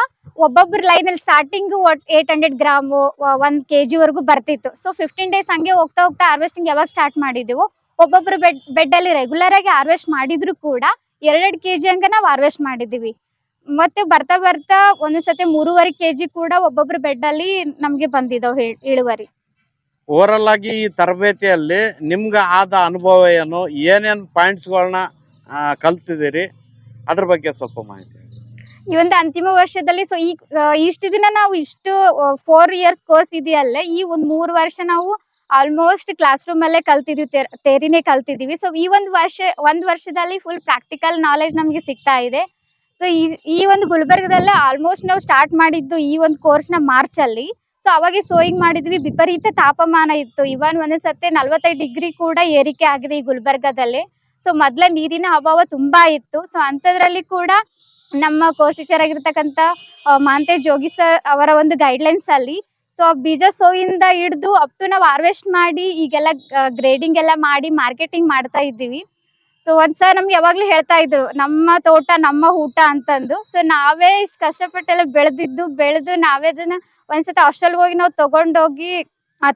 ಒಬ್ಬೊಬ್ರ ಲೈನ್ ಅಲ್ಲಿ ಸ್ಟಾರ್ಟಿಂಗ್ ಏಟ್ ಹಂಡ್ರೆಡ್ ಗ್ರಾಮು ಒಂದ್ ಕೆ ವರ್ಗು ಬರ್ತಿತ್ತು. ಸೊ ಫಿಫ್ಟೀನ್ ಡೇಸ್ ಹಂಗೆ ಹೋಗ್ತಾ ಹೋಗ್ತಾ ಹಾರ್ವೆಸ್ಟಿಂಗ್ ಯಾವಾಗ ಸ್ಟಾರ್ಟ್ ಮಾಡಿದೆವು ಒಬ್ಬೊಬ್ರು ಬೆಡ್ ಬೆಡ್ ಅಲ್ಲಿ ರೆಗ್ಯುಲರ್ ಆಗಿ ಹಾರ್ವೆಸ್ಟ್ ಮಾಡಿದ್ರು ಕೂಡ ಎರಡೆರಡು ಕೆ ಜಿ ಹಂಗೆ ನಾವು ಹಾರ್ವೆಸ್ಟ್ ಮಾಡಿದೀವಿ. ಮತ್ತೆ ಬರ್ತಾ ಬರ್ತಾ ಒಂದೊಂದ್ಸತಿ ಮೂರುವರೆ ಕೆಜಿ ಕೂಡ ಒಬ್ಬೊಬ್ರು ಬೆಡ್ ಅಲ್ಲಿ ನಮ್ಗೆ ಬಂದಿದಾವ್ ಇಳುವರಿ. ಓವರಲ್ ಆಗಿ ಈ ತರಬೇತಿಯಲ್ಲಿ ನಿಮ್ಗೆ ಆದ ಅನುಭವ ಏನು ಏನೇನ್ ಪಾಯಿಂಟ್ಸ್ಗಳನ್ನ ಕಲ್ತಿದ್ದೀರಿ? ಅದ್ರ ಬಗ್ಗೆ ಸ್ವಲ್ಪ ಮಾಹಿತಿ ಈ ಒಂದು ಅಂತಿಮ ವರ್ಷದಲ್ಲಿ ಸೊ ಈ ಇಷ್ಟು ದಿನ ನಾವು ಇಷ್ಟು ಫೋರ್ ಇಯರ್ಸ್ ಕೋರ್ಸ್ ಇದೆಯಲ್ಲೇ ಈ ಒಂದು ಮೂರು ವರ್ಷ ನಾವು ಆಲ್ಮೋಸ್ಟ್ ಕ್ಲಾಸ್ ರೂಮ್ ಅಲ್ಲೇ ಕಲ್ತಿದ್ವಿ, ತೇರ್- ತೇರಿನೇ ಕಲ್ತಿದೀವಿ ಸೊ ಈ ಒಂದು ವರ್ಷ, ಒಂದು ವರ್ಷದಲ್ಲಿ ಫುಲ್ ಪ್ರಾಕ್ಟಿಕಲ್ ನಾಲೆಜ್ ನಮಗೆ ಸಿಗ್ತಾ ಇದೆ. ಸೊ ಈ ಒಂದು ಗುಲ್ಬರ್ಗದಲ್ಲೇ ಆಲ್ಮೋಸ್ಟ್ ನಾವು ಸ್ಟಾರ್ಟ್ ಮಾಡಿದ್ದು ಈ ಒಂದು ಕೋರ್ಸ್ನ ಮಾರ್ಚ್ ಅಲ್ಲಿ. ಸೊ ಅವಾಗ ಸೋಯಿಂಗ್ ಮಾಡಿದ್ವಿ. ವಿಪರೀತ ತಾಪಮಾನ ಇತ್ತು. ಇವನ್ ಒಂದೊಂದ್ ನಲವತ್ತೈದು ಡಿಗ್ರಿ ಕೂಡ ಏರಿಕೆ ಆಗಿದೆ ಈ ಗುಲ್ಬರ್ಗದಲ್ಲಿ. ಸೊ ಮೊದ್ಲ ನೀರಿನ ಅಭಾವ ತುಂಬಾ ಇತ್ತು. ಸೊ ಅಂಥದ್ರಲ್ಲಿ ಕೂಡ ನಮ್ಮ ಕೋರ್ಸ್ ಟೀಚರ್ ಆಗಿರ್ತಕ್ಕಂಥ ಮಾಂತೇಶ್ ಜೋಗಿಸರ್ ಜೋಗಿ ಸರ್ ಅವರ ಒಂದು ಗೈಡ್ಲೈನ್ಸ್ ಅಲ್ಲಿ ಸೊ ಬೀಜ ಸೋಯಿಂದ ಹಿಡಿದು ಅಪ್ ಟು ನಾವು ಹಾರ್ವೆಸ್ಟ್ ಮಾಡಿ, ಈಗೆಲ್ಲ ಗ್ರೇಡಿಂಗ್ ಎಲ್ಲ ಮಾಡಿ ಮಾರ್ಕೆಟಿಂಗ್ ಮಾಡ್ತಾ ಇದ್ದೀವಿ. ಸೊ ಒಂದ್ಸಲ ನಮ್ಗೆ ಯಾವಾಗ್ಲೂ ಹೇಳ್ತಾ ಇದ್ರು, ನಮ್ಮ ತೋಟ, ನಮ್ಮ ಊಟ ಅಂತಂದು. ಸೊ ನಾವೇ ಇಷ್ಟು ಕಷ್ಟಪಟ್ಟೆಲ್ಲ ಬೆಳೆದಿದ್ದು, ಬೆಳೆದು ನಾವೇ ಅದನ್ನ ಒಂದ್ಸತಿ ಹಾಸ್ಟೆಲ್ಗೆ ಹೋಗಿ ನಾವು ತಗೊಂಡೋಗಿ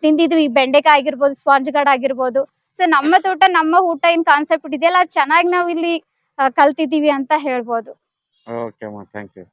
ತಿಂದಿದ್ವಿ. ಬೆಂಡೆಕಾಯಿ ಆಗಿರ್ಬೋದು ಸ್ಪಾಂಜ್ ಗಾರ್ಡ್ ಆಗಿರ್ಬೋದು. ಸೊ ನಮ್ಮ ತೋಟ, ನಮ್ಮ ಊಟ ಏನ್ ಕಾನ್ಸೆಪ್ಟ್ ಇದೆಯಲ್ಲ ಚೆನ್ನಾಗಿ ನಾವು ಇಲ್ಲಿ ಕಲ್ತಿದ್ದೀವಿ ಅಂತ ಹೇಳ್ಬೋದು. Okay thank you